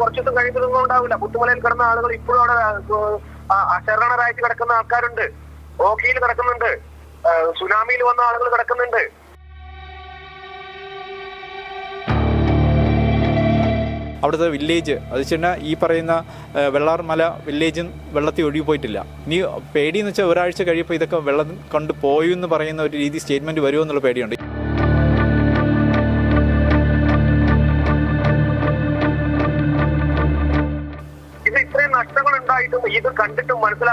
കുറച്ച് ദിവസം കഴിയുമ്പോൾ ഉണ്ടാവില്ല. പുത്തുമലയിൽ കിടന്ന ആളുകൾ ഇപ്പോഴും അവിടെ ശരണരായിട്ട് കിടക്കുന്ന ആൾക്കാരുണ്ട്. ഓഖിയിൽ കിടക്കുന്നുണ്ട്. സുനാമിയിൽ വന്ന ആളുകൾ കിടക്കുന്നുണ്ട്. അവിടുത്തെ വില്ലേജ് അത് വെച്ചാൽ ഈ പറയുന്ന വെള്ളാർമല വില്ലേജും വെള്ളത്തിൽ ഒഴുകി പോയിട്ടില്ല. ഇനി പേടിയെന്ന് വെച്ചാൽ ഒരാഴ്ച കഴിയുമ്പോൾ ഇതൊക്കെ വെള്ളം കണ്ടു പോയി എന്ന് പറയുന്ന ഒരു രീതി സ്റ്റേറ്റ്മെന്റ് വരുമോ എന്നുള്ള പേടിയുണ്ട്.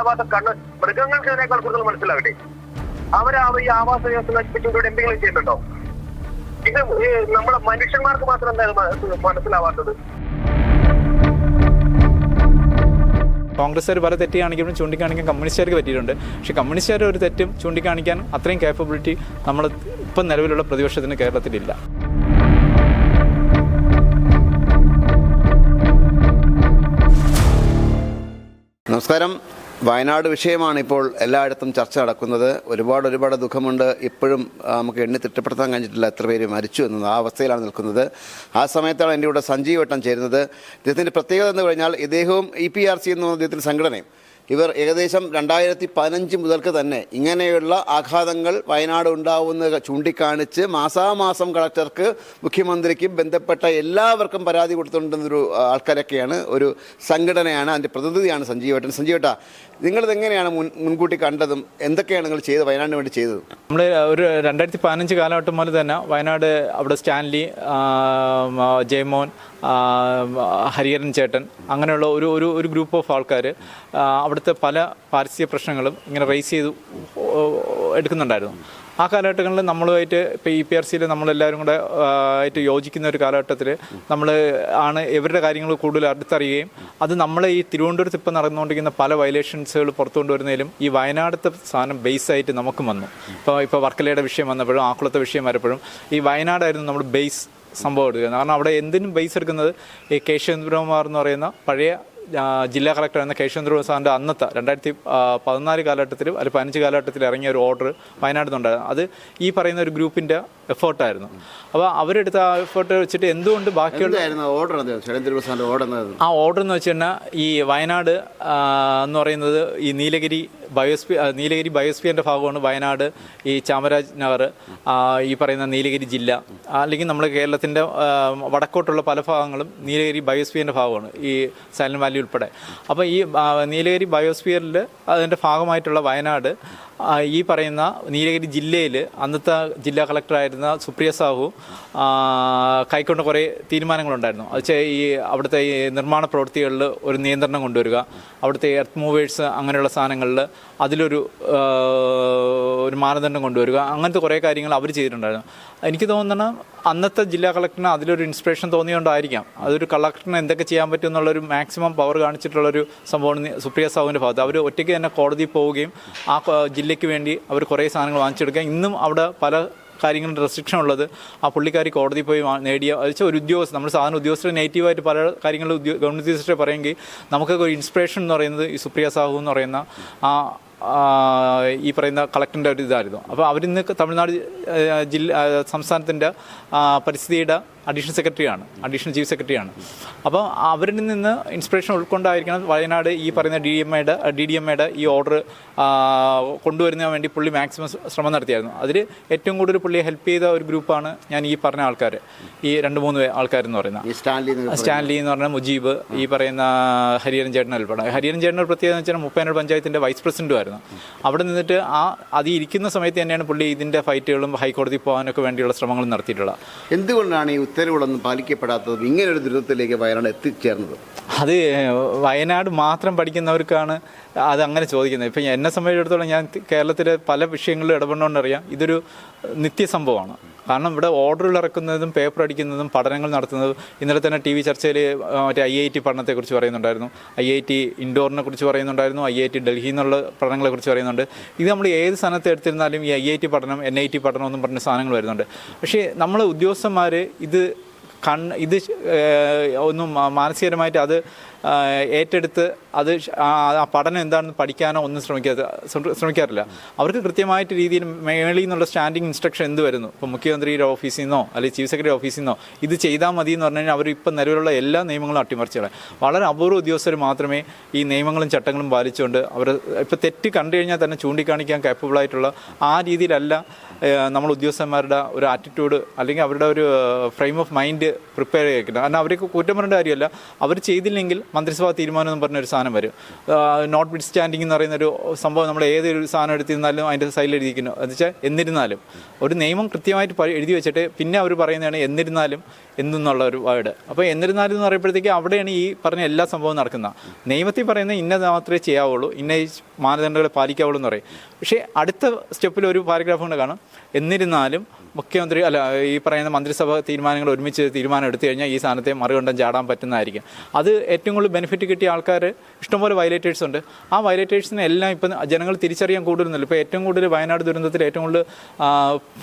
മനസ്സിലാവാത്ത കണ്ണ് മൃഗങ്ങൾക്ക് ഇതിനേക്കാൾ കൂടുതൽ മനസ്സിലാവട്ടെ. അവരാ ഈ ആവാസ വ്യവസ്ഥ നശിപ്പിച്ചുകൊണ്ട് എന്തെങ്കിലും ചെയ്യുന്നുണ്ടോ? ഇത് ഈ നമ്മളെ മനുഷ്യന്മാർക്ക് മാത്രം എന്തായാലും മനസ്സിലാവാത്തത്? കോൺഗ്രസ്സുകാർ പല തെറ്റ് ചൂണ്ടിക്കാണിക്കാൻ കമ്മ്യൂണിസ്റ്റുകാർക്ക് പറ്റിയിട്ടുണ്ട്. പക്ഷേ കമ്മ്യൂണിസ്റ്റുകാർ ഒരു തെറ്റും ചൂണ്ടിക്കാണിക്കാൻ അത്രയും കേപ്പബിലിറ്റി നമ്മൾ ഇപ്പം നിലവിലുള്ള പ്രതിപക്ഷത്തിന് കേരളത്തിലില്ല നമസ്കാരം. വയനാട് വിഷയമാണ് ഇപ്പോൾ എല്ലായിടത്തും ചർച്ച നടക്കുന്നത്. ഒരുപാട് ഒരുപാട് ദുഃഖമുണ്ട്. ഇപ്പോഴും നമുക്ക് എണ്ണി തിട്ടപ്പെടുത്താൻ കഴിഞ്ഞിട്ടില്ല എത്ര പേര് മരിച്ചു എന്നത്. ആ അവസ്ഥയിലാണ് നിൽക്കുന്നത്. ആ സമയത്താണ് എന്റെ കൂടെ സഞ്ജീവ് വട്ടം ചേരുന്നത്. ഇദ്ദേഹത്തിന്റെ പ്രത്യേകത എന്ന് പറഞ്ഞാൽ ഇദ്ദേഹവും ഇ പി ആർ സി എന്ന് പറഞ്ഞ ഇദ്ദേഹത്തിന്റെ സംഘടനയും. ഇവർ ഏകദേശം രണ്ടായിരത്തി പതിനഞ്ച് മുതൽക്ക് തന്നെ ഇങ്ങനെയുള്ള ആഘാതങ്ങൾ വയനാട് ഉണ്ടാവുന്ന ചൂണ്ടിക്കാണിച്ച് മാസാമാസം കളക്ടർക്ക് മുഖ്യമന്ത്രിക്കും ബന്ധപ്പെട്ട എല്ലാവർക്കും പരാതി കൊടുത്തുകൊണ്ടിരുന്നൊരു ആൾക്കാരൊക്കെയാണ് ഒരു സംഘടനയാണ് അതിന്റെ പ്രതിനിധിയാണ് സഞ്ജീവേട്ടൻ സഞ്ജീവേട്ട നിങ്ങളിത് എങ്ങനെയാണ് മുൻ മുൻകൂട്ടി കണ്ടതും? എന്തൊക്കെയാണ് നിങ്ങൾ ചെയ്തത് വയനാടിന് വേണ്ടി ചെയ്തത്? നമ്മൾ ഒരു രണ്ടായിരത്തി പതിനഞ്ച് കാലഘട്ടം മുതൽ തന്നെ വയനാട് അവിടെ സ്റ്റാൻലി ജയമോൻ ഹരിഹരൻ ചേട്ടൻ അങ്ങനെയുള്ള ഒരു ഒരു ഒരു ഗ്രൂപ്പ് ഓഫ് ആൾക്കാർ അവിടുത്തെ പല പാരിസ്ഥിതിക പ്രശ്നങ്ങളും ഇങ്ങനെ റേസ് ചെയ്ത് എടുക്കുന്നുണ്ടായിരുന്നു. ആ കാലഘട്ടങ്ങളിൽ നമ്മളുമായിട്ട് ഇപ്പോൾ ഇ പി ആർ സിയിൽ നമ്മളെല്ലാവരും കൂടെ ആയിട്ട് യോജിക്കുന്ന ഒരു കാലഘട്ടത്തിൽ നമ്മൾ ആണ് ഇവരുടെ കാര്യങ്ങൾ കൂടുതൽ അടുത്തറിയുകയും അത് നമ്മളെ ഈ തിരുവനന്തപുരത്ത് ഇപ്പോൾ നടന്നുകൊണ്ടിരിക്കുന്ന പല വയലേഷൻസുകൾ പുറത്തു കൊണ്ടുവരുന്നതിലും ഈ വയനാടത്തെ സാധനം ബേസ് ആയിട്ട് നമുക്കും വന്നു. ഇപ്പോൾ ഇപ്പോൾ വർക്കലയുടെ വിഷയം വന്നപ്പോഴും ആക്കുളത്തെ വിഷയം വരപ്പോഴും ഈ വയനാടായിരുന്നു നമ്മുടെ ബേസ് സംഭവം എടുക്കുക. കാരണം അവിടെ എന്തിനും ബേസ് എടുക്കുന്നത് ഈ കേശവേന്ദ്രകുമാർ എന്ന് പറയുന്ന പഴയ ജില്ലാ കളക്ടർ എന്ന കേശവേന്ദ്ര സാറിന്റെ അന്നത്തെ രണ്ടായിരത്തി പതിനാല് കാലഘട്ടത്തിൽ അല്ലെങ്കിൽ പതിനഞ്ച് കാലഘട്ടത്തിൽ ഇറങ്ങിയ ഒരു ഓർഡർ വയനാട്ടിൽ നിന്നുണ്ടായിരുന്നു. അത് ഈ പറയുന്ന ഒരു ഗ്രൂപ്പിന്റെ എഫേർട്ടായിരുന്നു. അപ്പോൾ അവരെടുത്ത ആ എഫേർട്ട് വെച്ചിട്ട് എന്തുകൊണ്ട് ബാക്കിയുള്ള എന്തായിരുന്നു ഓർഡർ പ്രസാദിന്റെ ഓർഡർ എന്തായിരുന്നു ആ ഓർഡർ എന്ന് വെച്ച് കഴിഞ്ഞാൽ ഈ വയനാട് ആ, എന്ന് പറയുന്നത് ഈ നീലഗിരി ബയോസ്പി ആ, നീലഗിരി ബയോസ്ഫിയറിന്റെ ഭാഗമാണ് വയനാട് ഈ ചാമരാജ് നഗർ ആ, ഈ പറയുന്ന നീലഗിരി ജില്ല അല്ലെങ്കിൽ നമ്മുടെ കേരളത്തിന്റെ വടക്കോട്ടുള്ള പല ഭാഗങ്ങളും നീലഗിരി ബയോസ്ഫിയറിന്റെ ഭാഗമാണ് ഈ സൈലന്റ് വാലി ഉൾപ്പെടെ. അപ്പോൾ ഈ ആ, നീലഗിരി ബയോസ്ഫിയറിൽ അതിന്റെ ഭാഗമായിട്ടുള്ള വയനാട് ഈ പറയുന്ന നീലഗിരി ജില്ലയിൽ അന്നത്തെ ജില്ലാ കളക്ടറായിരുന്ന സുപ്രിയ സാഹു കൈക്കൊണ്ട കുറേ തീരുമാനങ്ങളുണ്ടായിരുന്നു. അത് ഈ അവിടുത്തെ ഈ നിർമ്മാണ പ്രവൃത്തികളിൽ ഒരു നിയന്ത്രണം കൊണ്ടുവരിക അവിടുത്തെ എർത്ത് മൂവേഴ്സ് അങ്ങനെയുള്ള സാധനങ്ങളിൽ അതിലൊരു ഒരു മാനദണ്ഡം കൊണ്ടുവരിക അങ്ങനത്തെ കുറേ കാര്യങ്ങൾ അവർ ചെയ്തിട്ടുണ്ടായിരുന്നു. എനിക്ക് തോന്നുന്നത് അന്നത്തെ ജില്ലാ കളക്ടറിന് അതിലൊരു ഇൻസ്പിറേഷൻ തോന്നിയോണ്ടായിരിക്കാം. അതൊരു കളക്ടറിന് എന്തൊക്കെ ചെയ്യാൻ പറ്റും എന്നുള്ളൊരു മാക്സിമം പവർ കാണിച്ചിട്ടുള്ളൊരു സംഭവമാണ് സുപ്രിയ സാഹുവിന്റെ ഭാഗത്ത്. അവർ ഒറ്റയ്ക്ക് തന്നെ കോടതിയിൽ പോവുകയും ആ ജില്ലയ്ക്ക് വേണ്ടി അവർ കുറേ സാധനങ്ങൾ വാങ്ങിച്ചെടുക്കുകയും ഇന്നും അവിടെ പല കാര്യങ്ങളും റെസ്ട്രിക്ഷൻ ഉള്ളത്. ആ പുള്ളിക്കാരി കോടതി പോയി നേടിയ വെച്ചാൽ ഒരു ഉദ്യോഗസ്ഥ നമ്മൾ സാധാരണ ഉദ്യോഗസ്ഥരെ നെഗറ്റീവായിട്ട് പല കാര്യങ്ങളും ഉദ്യോഗ ഗവൺമെന്റ് ഉദ്യോഗസ്ഥരെ പറയുമെങ്കിൽ നമുക്കൊക്കെ ഒരു ഇൻസ്പിറേഷൻ എന്ന് പറയുന്നത് ഈ സുപ്രിയ സാഹു എന്ന് പറയുന്ന ആ, ഈ പറയുന്ന കളക്ടറിന്റെ ഒരു ഇതായിരുന്നു. അപ്പോൾ അവരിന്ന് തമിഴ്നാട് ജില്ല സംസ്ഥാനത്തിന്റെ പരിസ്ഥിതിയുടെ അഡീഷണൽ സെക്രട്ടറിയാണ് അഡീഷണൽ ചീഫ് സെക്രട്ടറിയാണ്. അപ്പോൾ അവരിൽ നിന്ന് ഇൻസ്പിറേഷൻ ഉൾക്കൊണ്ടായിരിക്കണം വയനാട് ഈ പറയുന്ന ഡി എം എയുടെ ഡി ഡി എം എയുടെ ഈ ഓർഡർ കൊണ്ടുവരുന്നതിന് വേണ്ടി പുള്ളി മാക്സിമം ശ്രമം നടത്തിയായിരുന്നു. അതിൽ ഏറ്റവും കൂടുതൽ പുള്ളിയെ ഹെൽപ്പ് ചെയ്ത ഒരു ഗ്രൂപ്പാണ് ഞാൻ ഈ പറഞ്ഞ ആൾക്കാർ ഈ രണ്ട് മൂന്ന് ആൾക്കാരെന്ന് പറയുന്നത് സ്റ്റാൻലി എന്ന് സ്റ്റാൻലി എന്ന് പറഞ്ഞ മുജീബ് ഈ പറയുന്ന ഹരിഹരൻ ചേട്ടൻ ഉൾപ്പെടെ. ഹരിഹരൻ ചേട്ടൻ ഒരു പ്രത്യേകത എന്ന് വെച്ചാൽ മുപ്പതിനാട് പഞ്ചായത്തിന്റെ വൈസ് പ്രസിഡന്റും ആയിരുന്നു അവിടെ നിന്നിട്ട് ആ അത് ഇരിക്കുന്ന സമയത്ത് തന്നെയാണ് പുള്ളി ഇതിന്റെ ഫൈറ്റുകളും ഹൈക്കോടതി പോകാനൊക്കെ വേണ്ടിയുള്ള ശ്രമങ്ങളും നടത്തിയിട്ടുള്ളത്. എന്തുകൊണ്ടാണ് ഈ ഉത്തരവുകളൊന്നും പാലിക്കപ്പെടാത്തതും ഇങ്ങനൊരു ദുരിതത്തിലേക്ക് വയനാട് എത്തിച്ചേർന്നത്? അത് വയനാട് മാത്രം പഠിക്കുന്നവർക്കാണ് അത് അങ്ങനെ ചോദിക്കുന്നത്. ഇപ്പം എന്നെ സംബന്ധിച്ചിടത്തോളം ഞാൻ കേരളത്തിലെ പല വിഷയങ്ങളിലും ഇടപെടണമെന്നറിയാം ഇതൊരു നിത്യസംഭവമാണ്. കാരണം ഇവിടെ ഓർഡറുകൾ ഇറക്കുന്നതും പേപ്പർ അടിക്കുന്നതും പഠനങ്ങൾ നടത്തുന്നതും ഇന്നലെ തന്നെ ടി വി ചർച്ചയിൽ മറ്റേ ഐ ഐ ടി പഠനത്തെക്കുറിച്ച് പറയുന്നുണ്ടായിരുന്നു. ഐ ഐ ടി ഇൻഡോറിനെ കുറിച്ച് പറയുന്നുണ്ടായിരുന്നു. ഐ ഐ ടി ഡൽഹിയിൽ നിന്നുള്ള പഠനങ്ങളെക്കുറിച്ച് പറയുന്നുണ്ട്. ഇത് നമ്മൾ ഏത് സ്ഥലത്ത് എടുത്തിരുന്നാലും ഈ ഐ ഐ ടി പഠനം എൻ ഐ ടി പഠനം എന്നും പറഞ്ഞ സാധനങ്ങൾ വരുന്നുണ്ട്. പക്ഷേ നമ്മൾ ഉദ്യോഗസ്ഥന്മാർ ഇത് കണ്ണ് ഇത് ഒന്നും മാ- മാനസികപരമായിട്ട് അത് ഏറ്റെടുത്ത് അത് ആ പഠനം എന്താണെന്ന് പഠിക്കാനോ ഒന്നും ശ്രമിക്കാതെ ശ്രമിക്കാറില്ല. അവർക്ക് കൃത്യമായിട്ട് രീതിയിൽ മേളിൽ നിന്നുള്ള സ്റ്റാൻഡിങ് ഇൻസ്ട്രക്ഷൻ എന്ത് വരുന്നു? ഇപ്പോൾ മുഖ്യമന്ത്രിയുടെ ഓഫീസിൽ നിന്നോ അല്ലെങ്കിൽ ചീഫ് സെക്രട്ടറി ഓഫീസിൽ നിന്നോ ഇത് ചെയ്താൽ മതി എന്ന് പറഞ്ഞു കഴിഞ്ഞാൽ അവർ ഇപ്പം നിലവിലുള്ള എല്ലാ നിയമങ്ങളും അട്ടിമറിച്ചാണ് വളരെ അപൂർവ ഉദ്യോഗസ്ഥർ മാത്രമേ ഈ നിയമങ്ങളും ചട്ടങ്ങളും പാലിച്ചുകൊണ്ട് അവർ ഇപ്പോൾ തെറ്റ് കണ്ടു കഴിഞ്ഞാൽ തന്നെ ചൂണ്ടിക്കാണിക്കാൻ ആയിട്ടുള്ള ആ രീതിയിലല്ല നമ്മൾ ഉദ്യോഗസ്ഥന്മാരുടെ ഒരു ആറ്റിറ്റ്യൂഡ് അല്ലെങ്കിൽ അവരുടെ ഒരു ഫ്രെയിം ഓഫ് മൈൻഡ് പ്രിപ്പയർ ചെയ്യിക്കുന്നത് കാരണം അവർക്ക് കുറ്റം കാര്യമല്ല. അവർ ചെയ്തില്ലെങ്കിൽ മന്ത്രിസഭാ തീരുമാനം എന്ന് പറഞ്ഞൊരു സാധനം വരും. നോട്ട് ബിഡ് സ്റ്റാൻഡിംഗ് എന്ന് പറയുന്ന ഒരു സംഭവം നമ്മൾ ഏതൊരു സാധനം എടുത്തിരുന്നാലും അതിന്റെ സൈഡിൽ എഴുതിയിരിക്കുന്നു എന്ന് വെച്ചാൽ എന്നിരുന്നാലും. ഒരു നിയമം കൃത്യമായിട്ട് എഴുതി വെച്ചിട്ട് പിന്നെ അവർ പറയുന്നതാണ് എന്നിരുന്നാലും എന്നുള്ള ഒരു വേർഡ് അപ്പോൾ എന്നിരുന്നാലും എന്ന് പറയുമ്പോഴത്തേക്ക് അവിടെയാണ് ഈ പറഞ്ഞ എല്ലാ സംഭവവും നടക്കുന്നത്. നിയമത്തിൽ പറയുന്നത് ഇന്ന മാത്രമേ ചെയ്യാവുള്ളൂ. ഇന്ന മാനദണ്ഡങ്ങളെ പാലിക്കാവുള്ളൂ എന്ന് പറയും. പക്ഷേ അടുത്ത സ്റ്റെപ്പിൽ ഒരു പാരഗ്രാഫ് കൊണ്ട് കാണാം. എന്നിരുന്നാലും മുഖ്യമന്ത്രി അല്ല ഈ പറയുന്ന മന്ത്രിസഭ തീരുമാനങ്ങൾ ഒരുമിച്ച് തീരുമാനം എടുത്തു കഴിഞ്ഞാൽ ഈ സാധനത്തെ മറികണ്ടം ചാടാൻ പറ്റുന്നതായിരിക്കും. അത് ഏറ്റവും കൂടുതൽ ബെനിഫിറ്റ് കിട്ടിയ ആൾക്കാർ ഇഷ്ടംപോലെ വയലേറ്റേഴ്സ് ഉണ്ട്. ആ വയലേറ്റേഴ്സിനെ എല്ലാം ഇപ്പം ജനങ്ങൾ തിരിച്ചറിയാൻ കൂടുതലൊന്നുമില്ല ഇപ്പോൾ ഏറ്റവും കൂടുതൽ വയനാട് ദുരന്തത്തിൽ ഏറ്റവും കൂടുതൽ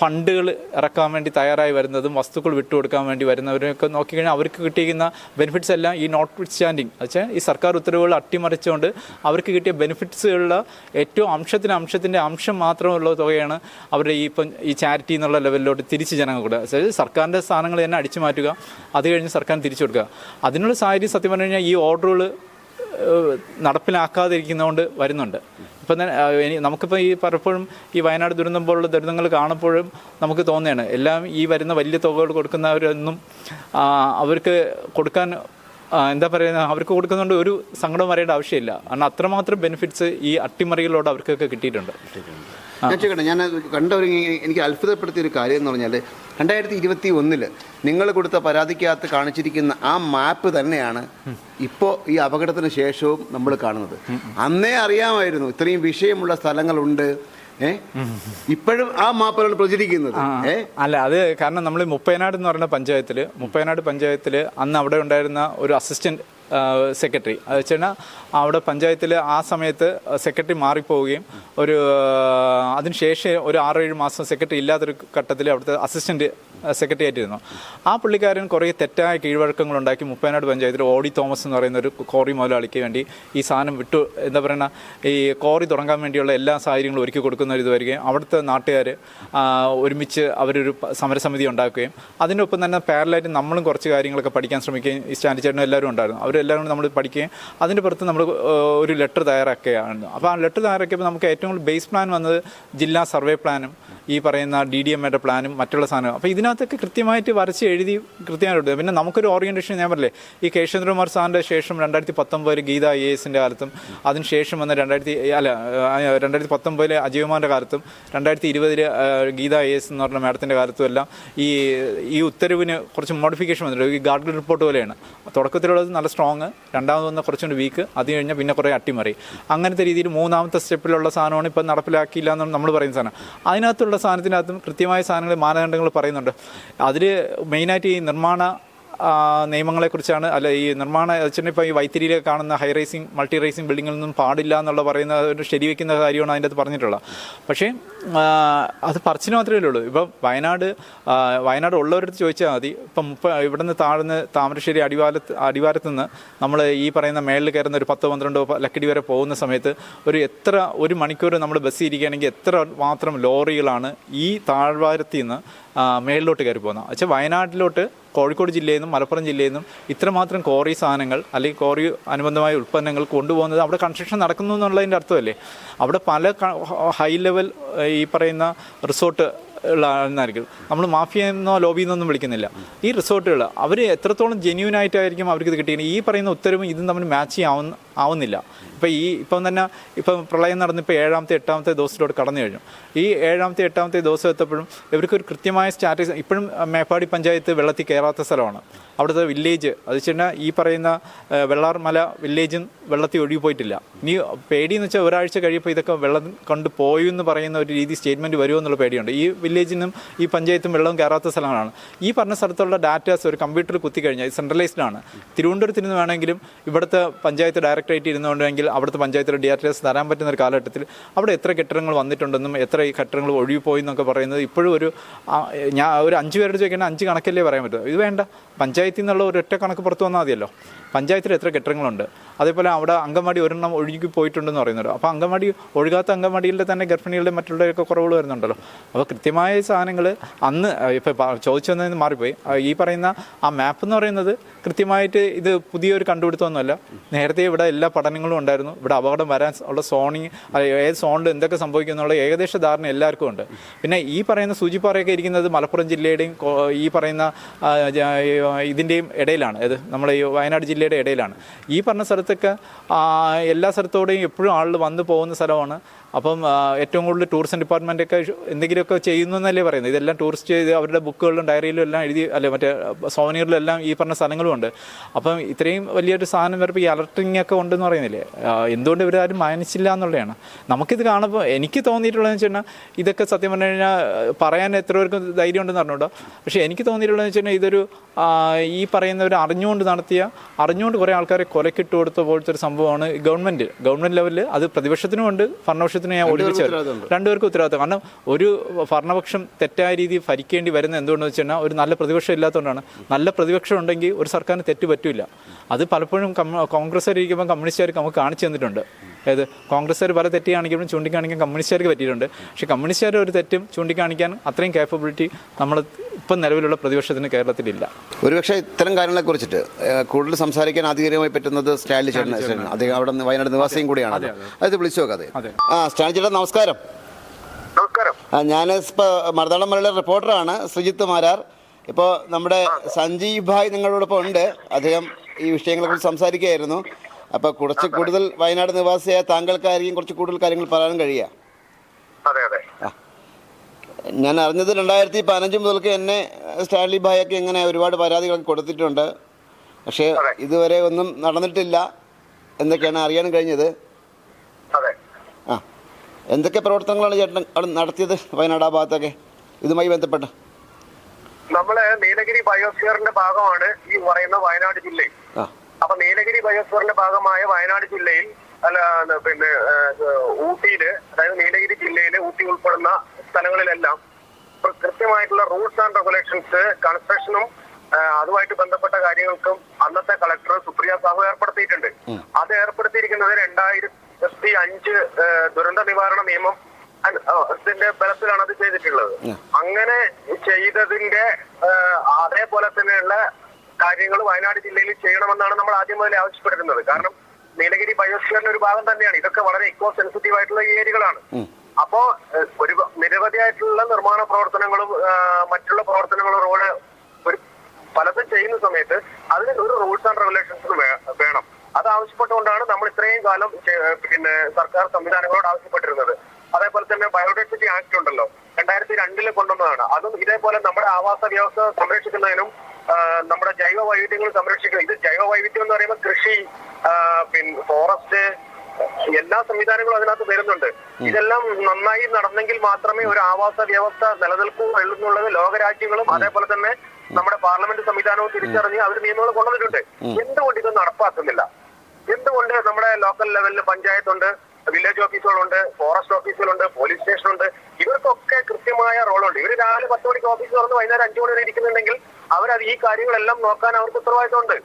ഫണ്ടുകൾ ഇറക്കാൻ വേണ്ടി തയ്യാറായി വരുന്നതും വസ്തുക്കൾ വിട്ടുകൊടുക്കാൻ വേണ്ടി വരുന്നവരൊക്കെ നോക്കിക്കഴിഞ്ഞാൽ അവർക്ക് കിട്ടിയിരിക്കുന്ന ബെനിഫിറ്റ്സ് എല്ലാം ഈ നോട്ട് സ്റ്റാൻഡിങ് വെച്ചാൽ ഈ സർക്കാർ ഉത്തരവുകൾ അട്ടിമറിച്ചുകൊണ്ട് അവർക്ക് കിട്ടിയ ബെനിഫിറ്റ്സുകളുടെ ഏറ്റവും അംശത്തിന് അംശത്തിന്റെ അംശം മാത്രമുള്ള തുകയാണ് അവരുടെ ഈ ഇപ്പം ഈ ചാരിറ്റി എന്നുള്ള ലെവലിലോട്ട് തിരിച്ച് ജനങ്ങൾ കൊടുക്കുക. അതായത് സർക്കാരിന്റെ സ്ഥാനങ്ങൾ തന്നെ അടിച്ചു മാറ്റുക. അത് കഴിഞ്ഞ് സർക്കാർ തിരിച്ചു കൊടുക്കുക. അതിനുള്ള സാഹചര്യം സത്യം പറഞ്ഞു കഴിഞ്ഞാൽ ഈ ഓർഡറുകൾ നടപ്പിലാക്കാതിരിക്കുന്നതുകൊണ്ട് വരുന്നുണ്ട്. ഇപ്പം തന്നെ നമുക്കിപ്പോൾ ഈ പലപ്പോഴും ഈ വയനാട് ദുരന്തം പോലുള്ള ദുരന്തങ്ങൾ കാണുമ്പോഴും നമുക്ക് തോന്നുകയാണ്. എല്ലാം ഈ വരുന്ന വലിയ തുകകൾ കൊടുക്കുന്നവരൊന്നും അവർക്ക് കൊടുക്കാൻ എന്താ പറയുക അവർക്ക് കൊടുക്കുന്നതുകൊണ്ട് ഒരു സങ്കടം വരേണ്ട ആവശ്യമില്ല. കാരണം അത്രമാത്രം ബെനിഫിറ്റ്സ് ഈ അട്ടിമറികളോട് അവർക്കൊക്കെ കിട്ടിയിട്ടുണ്ട്. ഞാൻ ചോദിക്കട്ടെ ഞാൻ കണ്ട ഒരു എനിക്ക് അത്ഭുതപ്പെടുത്തിയ ഒരു കാര്യം എന്ന് പറഞ്ഞാൽ രണ്ടായിരത്തി ഇരുപത്തി ഒന്നിൽ നിങ്ങൾ കൊടുത്ത പരാതിക്കകത്ത് കാണിച്ചിരിക്കുന്ന ആ മാപ്പ് തന്നെയാണ് ഇപ്പോൾ ഈ അപകടത്തിന് ശേഷവും നമ്മൾ കാണുന്നത്. അന്നേ അറിയാമായിരുന്നു ഇത്രയും വിഷയമുള്ള സ്ഥലങ്ങളുണ്ട്. ഇപ്പോഴും ആ മാപ്പുകൾ പ്രചരിക്കുന്നത്. അല്ല അത് കാരണം നമ്മൾ മുപ്പയനാട് എന്ന് പറയുന്ന പഞ്ചായത്തിൽ മുപ്പയനാട് പഞ്ചായത്തിൽ അന്ന് അവിടെ ഉണ്ടായിരുന്ന ഒരു അസിസ്റ്റന്റ് സെക്രട്ടറി അത് വെച്ചാൽ അവിടെ പഞ്ചായത്തിൽ ആ സമയത്ത് സെക്രട്ടറി മാറിപ്പോവുകയും ഒരു അതിനുശേഷം ഒരു ആറേഴ് മാസം സെക്രട്ടറി ഇല്ലാത്തൊരു ഘട്ടത്തിൽ അവിടുത്തെ അസിസ്റ്റന്റ് സെക്രട്ടറി ആയിട്ടിരുന്നു. ആ പുള്ളിക്കാരൻ കുറേ തെറ്റായ കീഴ്വഴക്കങ്ങൾ ഉണ്ടാക്കി മുപ്പനാട് പഞ്ചായത്തിൽ ഓടി തോമസ് എന്ന് പറയുന്ന ഒരു കോറി മുതലാളിക്ക് വേണ്ടി ഈ സാധനം വിട്ടു. എന്താ പറയുക ഈ കോറി തുടങ്ങാൻ വേണ്ടിയുള്ള എല്ലാ സാഹചര്യങ്ങളും ഒരുക്കി കൊടുക്കുന്ന ഒരു ഇത് വരികയും അവിടുത്തെ നാട്ടുകാർ ഒരുമിച്ച് അവരൊരു സമരസമിതി ഉണ്ടാക്കുകയും അതിനൊപ്പം തന്നെ പാരലായിട്ട് നമ്മളും കുറച്ച് കാര്യങ്ങളൊക്കെ പഠിക്കാൻ ശ്രമിക്കുകയും ഈ സ്റ്റാൻഡ് ചേട്ടനും എല്ലാവരും ഉണ്ടായിരുന്നു. അവരെല്ലാവരും കൂടി നമ്മൾ പഠിക്കുകയും അതിന്റെ പുറത്ത് നമ്മൾ ഒരു ലെറ്റർ തയ്യാറാക്കുകയാണ്. അപ്പോൾ ആ ലെറ്റർ തയ്യാറാക്കിയപ്പോൾ നമുക്ക് ഏറ്റവും കൂടുതൽ ബേസ് പ്ലാൻ വന്നത് ജില്ലാ സർവേ പ്ലാനും ഈ പറയുന്ന ഡി ഡി എം എയുടെ പ്ലാനും മറ്റുള്ള സാധനവും അപ്പോൾ ഇതിനകത്തൊക്കെ കൃത്യമായിട്ട് വരച്ച് എഴുതി കൃത്യമായിട്ട് പിന്നെ നമുക്കൊരു ഓറിയന്റേഷൻ ഞാൻ പറഞ്ഞില്ലേ ഈ കേശേന്ദ്രകുമാർ സാറിന്റെ ശേഷം രണ്ടായിരത്തി പത്തൊമ്പതിൽ ഗീത ഐ എസിന്റെ കാലത്തും അതിനുശേഷം വന്ന രണ്ടായിരത്തി അല്ല രണ്ടായിരത്തി പത്തൊമ്പതിലെ അജയകുമാറിന്റെ കാലത്തും രണ്ടായിരത്തി ഇരുപതിൽ ഗീത ഐ എസ് എന്ന് പറഞ്ഞ മാഡത്തിന്റെ കാലത്തും എല്ലാം ഈ ഈ ഉത്തരവിന് കുറച്ച് മോഡിഫിക്കേഷൻ വന്നിട്ടുണ്ട്. ഈ ഗാർഡ് റിപ്പോർട്ട് പോലെയാണ്. തുടക്കത്തിലുള്ളത് നല്ല സ്ട്രോങ് രണ്ടാമത് വന്ന കുറച്ചുകൂടി വീക്ക് അത് കഴിഞ്ഞാൽ പിന്നെ കുറേ അട്ടിമറി. അങ്ങനത്തെ രീതിയിൽ മൂന്നാമത്തെ സ്റ്റെപ്പിലുള്ള സാധനമാണ് ഇപ്പം നടപ്പിലാക്കിയില്ല എന്ന് നമ്മൾ പറയുന്ന സാധനം. അതിനകത്തുള്ള സാധനത്തിനകത്തും കൃത്യമായ സാധനങ്ങൾ മാനദണ്ഡങ്ങൾ പറയുന്നുണ്ട്. അതിൽ മെയിനായിട്ട് ഈ നിർമ്മാണ നിയമങ്ങളെക്കുറിച്ചാണ് അല്ല ഈ നിർമ്മാണ വെച്ചിട്ടുണ്ടെങ്കിൽ ഇപ്പോൾ ഈ വൈത്തിരിയിലെ കാണുന്ന ഹൈ റൈസിങ് മൾട്ടി റൈസിങ് ബിൽഡിങ്ങിലൊന്നും പാടില്ല എന്നുള്ള പറയുന്ന ഒരു ശരിവെക്കുന്ന കാര്യമാണ് അതിന്റെ അകത്ത് പറഞ്ഞിട്ടുള്ളത്. പക്ഷേ അത് പറച്ചിന് മാത്രമേ ഉള്ളൂ. ഇപ്പം വയനാട് വയനാട് ഉള്ളവരടുത്ത് ചോദിച്ചാൽ മതി. ഇപ്പം മുപ്പ ഇവിടുന്ന് താഴ്ന്ന് താമരശ്ശേരി അടിവാരത്ത് അടിവാരത്ത് നിന്ന് നമ്മൾ ഈ പറയുന്ന മേളിൽ കയറുന്ന ഒരു പത്തോ പന്ത്രണ്ടോ ലക്കിടി വരെ പോകുന്ന സമയത്ത് ഒരു എത്ര ഒരു മണിക്കൂർ നമ്മൾ ബസ്സിൽ ഇരിക്കുകയാണെങ്കിൽ എത്ര മാത്രം ലോറികളാണ് ഈ താഴ്വാരത്തിൽ നിന്ന് മേളിലോട്ട് കയറി പോകുന്നത് പക്ഷേ വയനാട്ടിലോട്ട് കോഴിക്കോട് ജില്ലയിൽ നിന്നും മലപ്പുറം ജില്ലയിൽ നിന്നും ഇത്രമാത്രം കോറി സാധനങ്ങൾ അല്ലെങ്കിൽ കോറി അനുബന്ധമായ ഉൽപ്പന്നങ്ങൾ കൊണ്ടുപോകുന്നത് അവിടെ കൺസ്ട്രക്ഷൻ നടക്കുന്നു എന്നുള്ളതിന്റെ അർത്ഥമല്ലേ? അവിടെ പല ഹൈ ലെവൽ ഈ പറയുന്ന റിസോർട്ട് ഉള്ള ആളായിരിക്കും നമ്മൾ മാഫിയ എന്നോ ലോബി എന്നൊന്നും വിളിക്കുന്നില്ല. ഈ റിസോർട്ടുകൾ അവർ എത്രത്തോളം ജെന്യൂൻ ആയിട്ടായിരിക്കും അവർക്ക് ഇത് കിട്ടിയത് ഈ പറയുന്ന ഉത്തരവും ഇതും തമ്മിൽ മാച്ച് ആവുന്ന ആവുന്നില്ല. ഇപ്പം ഈ ഇപ്പം തന്നെ ഇപ്പം പ്രളയം നടന്ന് ഇപ്പോൾ ഏഴാമത്തെ എട്ടാമത്തെ ദിവസത്തിലോട്ട് കടന്നു കഴിഞ്ഞു. ഈ ഏഴാമത്തെ എട്ടാമത്തെ ദിവസം എത്തപ്പോഴും ഇവർക്കൊരു കൃത്യമായ സ്റ്റാറ്റസ് ഇപ്പോഴും മേപ്പാടി പഞ്ചായത്ത് വെള്ളത്തിൽ കയറാത്ത സ്ഥലമാണ്. അവിടുത്തെ വില്ലേജ് അത് വെച്ചാൽ ഈ പറയുന്ന വെള്ളാർമല വില്ലേജും വെള്ളത്തിൽ ഒഴുകി പോയിട്ടില്ല. ഇനി പേടിയെന്ന് വെച്ചാൽ ഒരാഴ്ച കഴിയുമ്പോൾ ഇതൊക്കെ വെള്ളം കൊണ്ട് പോയി എന്ന് പറയുന്ന ഒരു രീതി സ്റ്റേറ്റ്മെന്റ് വരുമോ എന്നുള്ള പേടിയുണ്ട്. ഈ വില്ലേജിനും ഈ പഞ്ചായത്തും വെള്ളം കയറാത്ത സ്ഥലങ്ങളാണ്. ഈ പറഞ്ഞ സ്ഥലത്തുള്ള ഡാറ്റാസ് ഒരു കമ്പ്യൂട്ടറിൽ കുത്തിക്കഴിഞ്ഞാൽ സെൻട്രലൈസ്ഡ് ആണ്. തിരുവനന്തപുരത്ത് നിന്ന് വേണമെങ്കിലും ഇവിടുത്തെ പഞ്ചായത്ത് ഡയറക്ടറേറ്റ് ഇരുന്നുകൊണ്ടെങ്കിൽ അവിടുത്തെ പഞ്ചായത്തിൽ എസ് തരാൻ പറ്റുന്ന ഒരു കാലഘട്ടത്തിൽ അവിടെ എത്ര കെട്ടിടങ്ങൾ വന്നിട്ടുണ്ടെന്നും എത്ര കെട്ടിടങ്ങൾ ഒഴുകിപ്പോയി എന്നൊക്കെ പറയുന്നത് ഇപ്പോഴും ഒരു ഞാൻ ഒരു അഞ്ച് പേരോട് ചോദിക്കണമെങ്കിൽ അഞ്ച് കണക്കല്ലേ പറയാൻ പറ്റുമോ ഇത് വേണ്ട. പഞ്ചായത്തിൽ നിന്നുള്ള ഒരു ഒറ്റ കണക്ക് പുറത്തു വന്നാൽ മതിയല്ലോ. പഞ്ചായത്തിൽ എത്ര കെട്ടിടങ്ങളുണ്ട്? അതേപോലെ അവിടെ അങ്കമാടി ഒരെണ്ണം ഒഴുകി പോയിട്ടുണ്ടെന്ന് പറയുന്നുണ്ട്. അപ്പോൾ അങ്കമാടി ഒഴുകാത്ത അങ്കൻവാടികളുടെ തന്നെ ഗർഭിണികളുടെ മറ്റുള്ളവരൊക്കെ കുറവുകൾ വരുന്നുണ്ടല്ലോ. അപ്പോൾ കൃത്യമായ സാധനങ്ങൾ അന്ന് ഇപ്പോൾ ചോദിച്ചു വന്നതിന് മാറിപ്പോയി. ഈ പറയുന്ന ആ മാപ്പ് എന്ന് പറയുന്നത് കൃത്യമായിട്ട് ഇത് പുതിയൊരു കണ്ടുപിടുത്തമൊന്നുമല്ല. നേരത്തെ ഇവിടെ എല്ലാ പഠനങ്ങളും ഉണ്ടായിരുന്നു. ഇവിടെ അപകടം വരാൻ ഉള്ള സോണിങ് ഏത് സോണിൽ എന്തൊക്കെ സംഭവിക്കും എന്നുള്ള ഏകദേശ ധാരണ എല്ലാവർക്കും ഉണ്ട്. പിന്നെ ഈ പറയുന്ന സൂചിപ്പാറയൊക്കെ ഇരിക്കുന്നത് മലപ്പുറം ജില്ലയുടെയും ഈ പറയുന്ന ഇതിന്റെയും ഇടയിലാണ്. ഇത് നമ്മുടെ ഈ വയനാട് ജില്ലയുടെ ഇടയിലാണ്. ഈ പറഞ്ഞ സ്ഥലത്തൊക്കെ എല്ലാ സ്ഥലത്തോടെയും എപ്പോഴും ആളുകൾ വന്നു പോകുന്ന സ്ഥലമാണ് അപ്പം ഏറ്റവും കൂടുതൽ ടൂറിസം ഡിപ്പാർട്ട്മെന്റൊക്കെ എന്തെങ്കിലുമൊക്കെ ചെയ്യുന്നു എന്നല്ലേ പറയുന്നത്. ഇതെല്ലാം ടൂറിസ്റ്റ് ചെയ്ത് അവരുടെ ബുക്കുകളിലും ഡയറിയിലും എല്ലാം എഴുതി അല്ലെ മറ്റേ സോവനിയറിലെല്ലാം ഈ പറഞ്ഞ സ്ഥലങ്ങളും ഉണ്ട് അപ്പം ഇത്രയും വലിയൊരു സാധനം വരുമ്പോൾ ഈ അലർട്ടിങ് ഒക്കെ ഉണ്ടെന്ന് പറയുന്നില്ലേ? എന്തുകൊണ്ട് ഇവരാരും മാനിച്ചില്ല എന്നുള്ളതാണ്. നമുക്കിത് കാണുമ്പോൾ എനിക്ക് തോന്നിയിട്ടുള്ളതെന്ന് വെച്ച് കഴിഞ്ഞാൽ ഇതൊക്കെ സത്യം പറഞ്ഞു കഴിഞ്ഞാൽ പറയാൻ എത്ര പേർക്ക് ധൈര്യം ഉണ്ടെന്ന് പറഞ്ഞുകൊണ്ടോ പക്ഷേ എനിക്ക് തോന്നിയിട്ടുള്ളതെന്ന് വെച്ച് കഴിഞ്ഞാൽ ഇതൊരു ഈ പറയുന്നവർ അറിഞ്ഞുകൊണ്ട് നടത്തിയ അറിഞ്ഞുകൊണ്ട് കുറേ ആൾക്കാരെ കൊലക്കിട്ട് കൊടുത്ത പോലത്തെ ഒരു സംഭവമാണ് ഗവൺമെന്റ് ഗവൺമെന്റ് ലെവലിൽ അത് പ്രതിപക്ഷത്തിനും ഉണ്ട് ഭരണപക്ഷത്തിനും ഞാൻ ഒളിപ്പിച്ചു രണ്ടുപേർക്കും ഉത്തരവാദിത്തം. കാരണം ഒരു ഭരണപക്ഷം തെറ്റായ രീതിയിൽ ഭരിക്കേണ്ടി വരുന്ന എന്തുകൊണ്ടെന്ന് വെച്ച് കഴിഞ്ഞാൽ ഒരു നല്ല പ്രതിപക്ഷം ഇല്ലാത്തതുകൊണ്ടാണ്. നല്ല പ്രതിപക്ഷം ഉണ്ടെങ്കിൽ ഒരു സർക്കാരിന് തെറ്റ് പറ്റില്ല അത് പലപ്പോഴും കോൺഗ്രസ് ഇരിക്കുമ്പോൾ കമ്മ്യൂണിസ്റ്റുകാർക്ക് നമുക്ക് കാണിച്ചു തന്നിട്ടുണ്ട്. അതായത് കോൺഗ്രസ്സുകാർ പല തെറ്റ് കാണിക്കുമ്പോഴും ചൂണ്ടിക്കാണിക്കാൻ കമ്മ്യൂണിസ്റ്റുകാർക്ക് പറ്റിയിട്ടുണ്ട്. പക്ഷേ കമ്മ്യൂണിസ്റ്റുകാർ ഒരു തെറ്റും ചൂണ്ടിക്കാണിക്കാൻ അത്രയും കേപ്പബിലിറ്റി നമ്മൾ ഇപ്പം നിലവിലുള്ള പ്രതിപക്ഷത്തിന് കേരളത്തിലില്ല. ഒരുപക്ഷെ ഇത്തരം കാര്യങ്ങളെ കുറിച്ചിട്ട് കൂടുതൽ സംസാരിക്കാൻ ആധികാരികമായി പറ്റുന്നത് സ്റ്റാൻലി ചേട്ടൻ ചേട്ടനാണ്. അദ്ദേഹം അവിടെ വയനാട് നിവാസിയും കൂടിയാണ്. അതായത് വിളിച്ചു നോക്കാതെ. അതെ. ആ സ്റ്റാൻലി ചേട്ടൻ നമസ്കാരം. നമസ്കാരം. ഞാൻ ഇപ്പോൾ മറുനാടൻ മലയുടെ റിപ്പോർട്ടറാണ് ശ്രീജിത്ത് മാരാർ. ഇപ്പോൾ നമ്മുടെ സഞ്ജീവ് ഭായ് നിങ്ങളോടൊപ്പം ഉണ്ട്. അദ്ദേഹം ഈ വിഷയങ്ങളെക്കുറിച്ച് സംസാരിക്കുകയായിരുന്നു. അപ്പോൾ കുറച്ച് കൂടുതൽ വയനാട് നിവാസിയായ താങ്കൾക്കായിരിക്കും കുറച്ച് കൂടുതൽ കാര്യങ്ങൾ പറയാനും കഴിയുക. അതെ അതെ. ഞാൻ അറിഞ്ഞത് രണ്ടായിരത്തി പതിനഞ്ച് മുതൽക്ക് എന്നെ സ്റ്റാൻലി ഭായൊക്കെ ഇങ്ങനെ ഒരുപാട് പരാതികളൊക്കെ കൊടുത്തിട്ടുണ്ട്. പക്ഷേ ഇതുവരെ ഒന്നും നടന്നിട്ടില്ല എന്നൊക്കെയാണ് അറിയാൻ കഴിഞ്ഞത്. ആ. എന്തൊക്കെ പ്രവർത്തനങ്ങളാണ് ചേട്ടൻ അവിടെ നടത്തിയത് വയനാട് ആ ഭാഗത്തൊക്കെ? ഇതുമായി ബന്ധപ്പെട്ട്. നമ്മൾ നീലഗിരി ബയോസ്ഫിയറിന്റെ ഭാഗമാണ് ഈ പറയുന്ന വയനാട് ജില്ലയിൽ അപ്പൊ നീലഗിരി ബയോസ്ഫറിന്റെ ഭാഗമായ വയനാട് ജില്ലയിൽ അല്ല പിന്നെ ഊട്ടിയിൽ അതായത് നീലഗിരി ജില്ലയിലെ ഊട്ടി ഉൾപ്പെടുന്ന സ്ഥലങ്ങളിലെല്ലാം കൃത്യമായിട്ടുള്ള റൂൾസ് ആൻഡ് റെഗുലേഷൻസ് കൺസ്ട്രക്ഷനും അതുമായിട്ട് ബന്ധപ്പെട്ട കാര്യങ്ങൾക്കും അന്നത്തെ കളക്ടർ സുപ്രിയ സാഹു ഏർപ്പെടുത്തിയിട്ടുണ്ട്. അത് ഏർപ്പെടുത്തിയിരിക്കുന്നത് രണ്ടായിരത്തി അഞ്ച് ദുരന്ത നിവാരണ നിയമം ത്തിന്റെ ബലത്തിലാണ് അത് ചെയ്തിട്ടുള്ളത്. അങ്ങനെ ചെയ്തതിന്റെ അതേപോലെ തന്നെയുള്ള കാര്യങ്ങൾ വയനാട് ജില്ലയിൽ ചെയ്യണമെന്നാണ് നമ്മൾ ആദ്യം മുതലേ ആവശ്യപ്പെട്ടിരുന്നത് കാരണം നീലഗിരി ബയോസ്ഫിയറിന്റെ ഒരു ഭാഗം തന്നെയാണ്. ഇതൊക്കെ വളരെ ഇക്കോ സെൻസിറ്റീവ് ആയിട്ടുള്ള ഏരിയകളാണ്. അപ്പോ ഒരു നിരവധിയായിട്ടുള്ള നിർമ്മാണ പ്രവർത്തനങ്ങളും മറ്റുള്ള പ്രവർത്തനങ്ങളും റോഡ് ഒരു പലതും ചെയ്യുന്ന സമയത്ത് അതിന് ഒരു റൂൾസ് ആൻഡ് റെഗുലേഷൻസ് വേണം. അത് ആവശ്യപ്പെട്ടുകൊണ്ടാണ് നമ്മൾ ഇത്രയും കാലം പിന്നെ സർക്കാർ സംവിധാനങ്ങളോട് ആവശ്യപ്പെട്ടിരുന്നത്. അതേപോലെ തന്നെ ബയോഡൈവേഴ്സിറ്റി ആക്ട് ഉണ്ടല്ലോ. രണ്ടായിരത്തി രണ്ടിൽ കൊണ്ടുവന്നതാണ്. അതും ഇതേപോലെ നമ്മുടെ ആവാസ വ്യവസ്ഥ സംരക്ഷിക്കുന്നതിനും നമ്മുടെ ജൈവ വൈവിധ്യങ്ങൾ സംരക്ഷിക്കുക ഇത് ജൈവ വൈവിധ്യം എന്ന് പറയുമ്പോൾ കൃഷി പിന്നെ ഫോറസ്റ്റ് എല്ലാ സംവിധാനങ്ങളും അതിനകത്ത് വരുന്നുണ്ട്. ഇതെല്ലാം നന്നായി നടന്നെങ്കിൽ മാത്രമേ ഒരു ആവാസ വ്യവസ്ഥ നിലനിൽക്കൂ എന്നുള്ളത് ലോകരാജ്യങ്ങളും അതേപോലെ തന്നെ നമ്മുടെ പാർലമെന്റ് സംവിധാനവും തിരിച്ചറിഞ്ഞ് അവർ നിയമങ്ങൾ കൊണ്ടുവന്നിട്ടുണ്ട്. എന്തുകൊണ്ട് ഇത് നടപ്പാക്കുന്നില്ല? എന്തുകൊണ്ട് നമ്മുടെ ലോക്കൽ ലെവലിൽ പഞ്ചായത്തുണ്ട് വില്ലേജ് ഓഫീസുകളുണ്ട് ഫോറസ്റ്റ് ഓഫീസുകളുണ്ട് പോലീസ് സ്റ്റേഷനുണ്ട്. ഇവർക്കൊക്കെ കൃത്യമായ റോളുണ്ട്. ഇവർ രാവിലെ പത്ത് മണിക്ക് ഓഫീസ് തുറന്ന് വൈകുന്നേരം അഞ്ചു മണി വരെ ഇരിക്കുന്നുണ്ടെങ്കിൽ അവരത് ഈ കാര്യങ്ങളെല്ലാം നോക്കാൻ അവർക്ക് ഉത്തരവാദിത്തമുണ്ട്.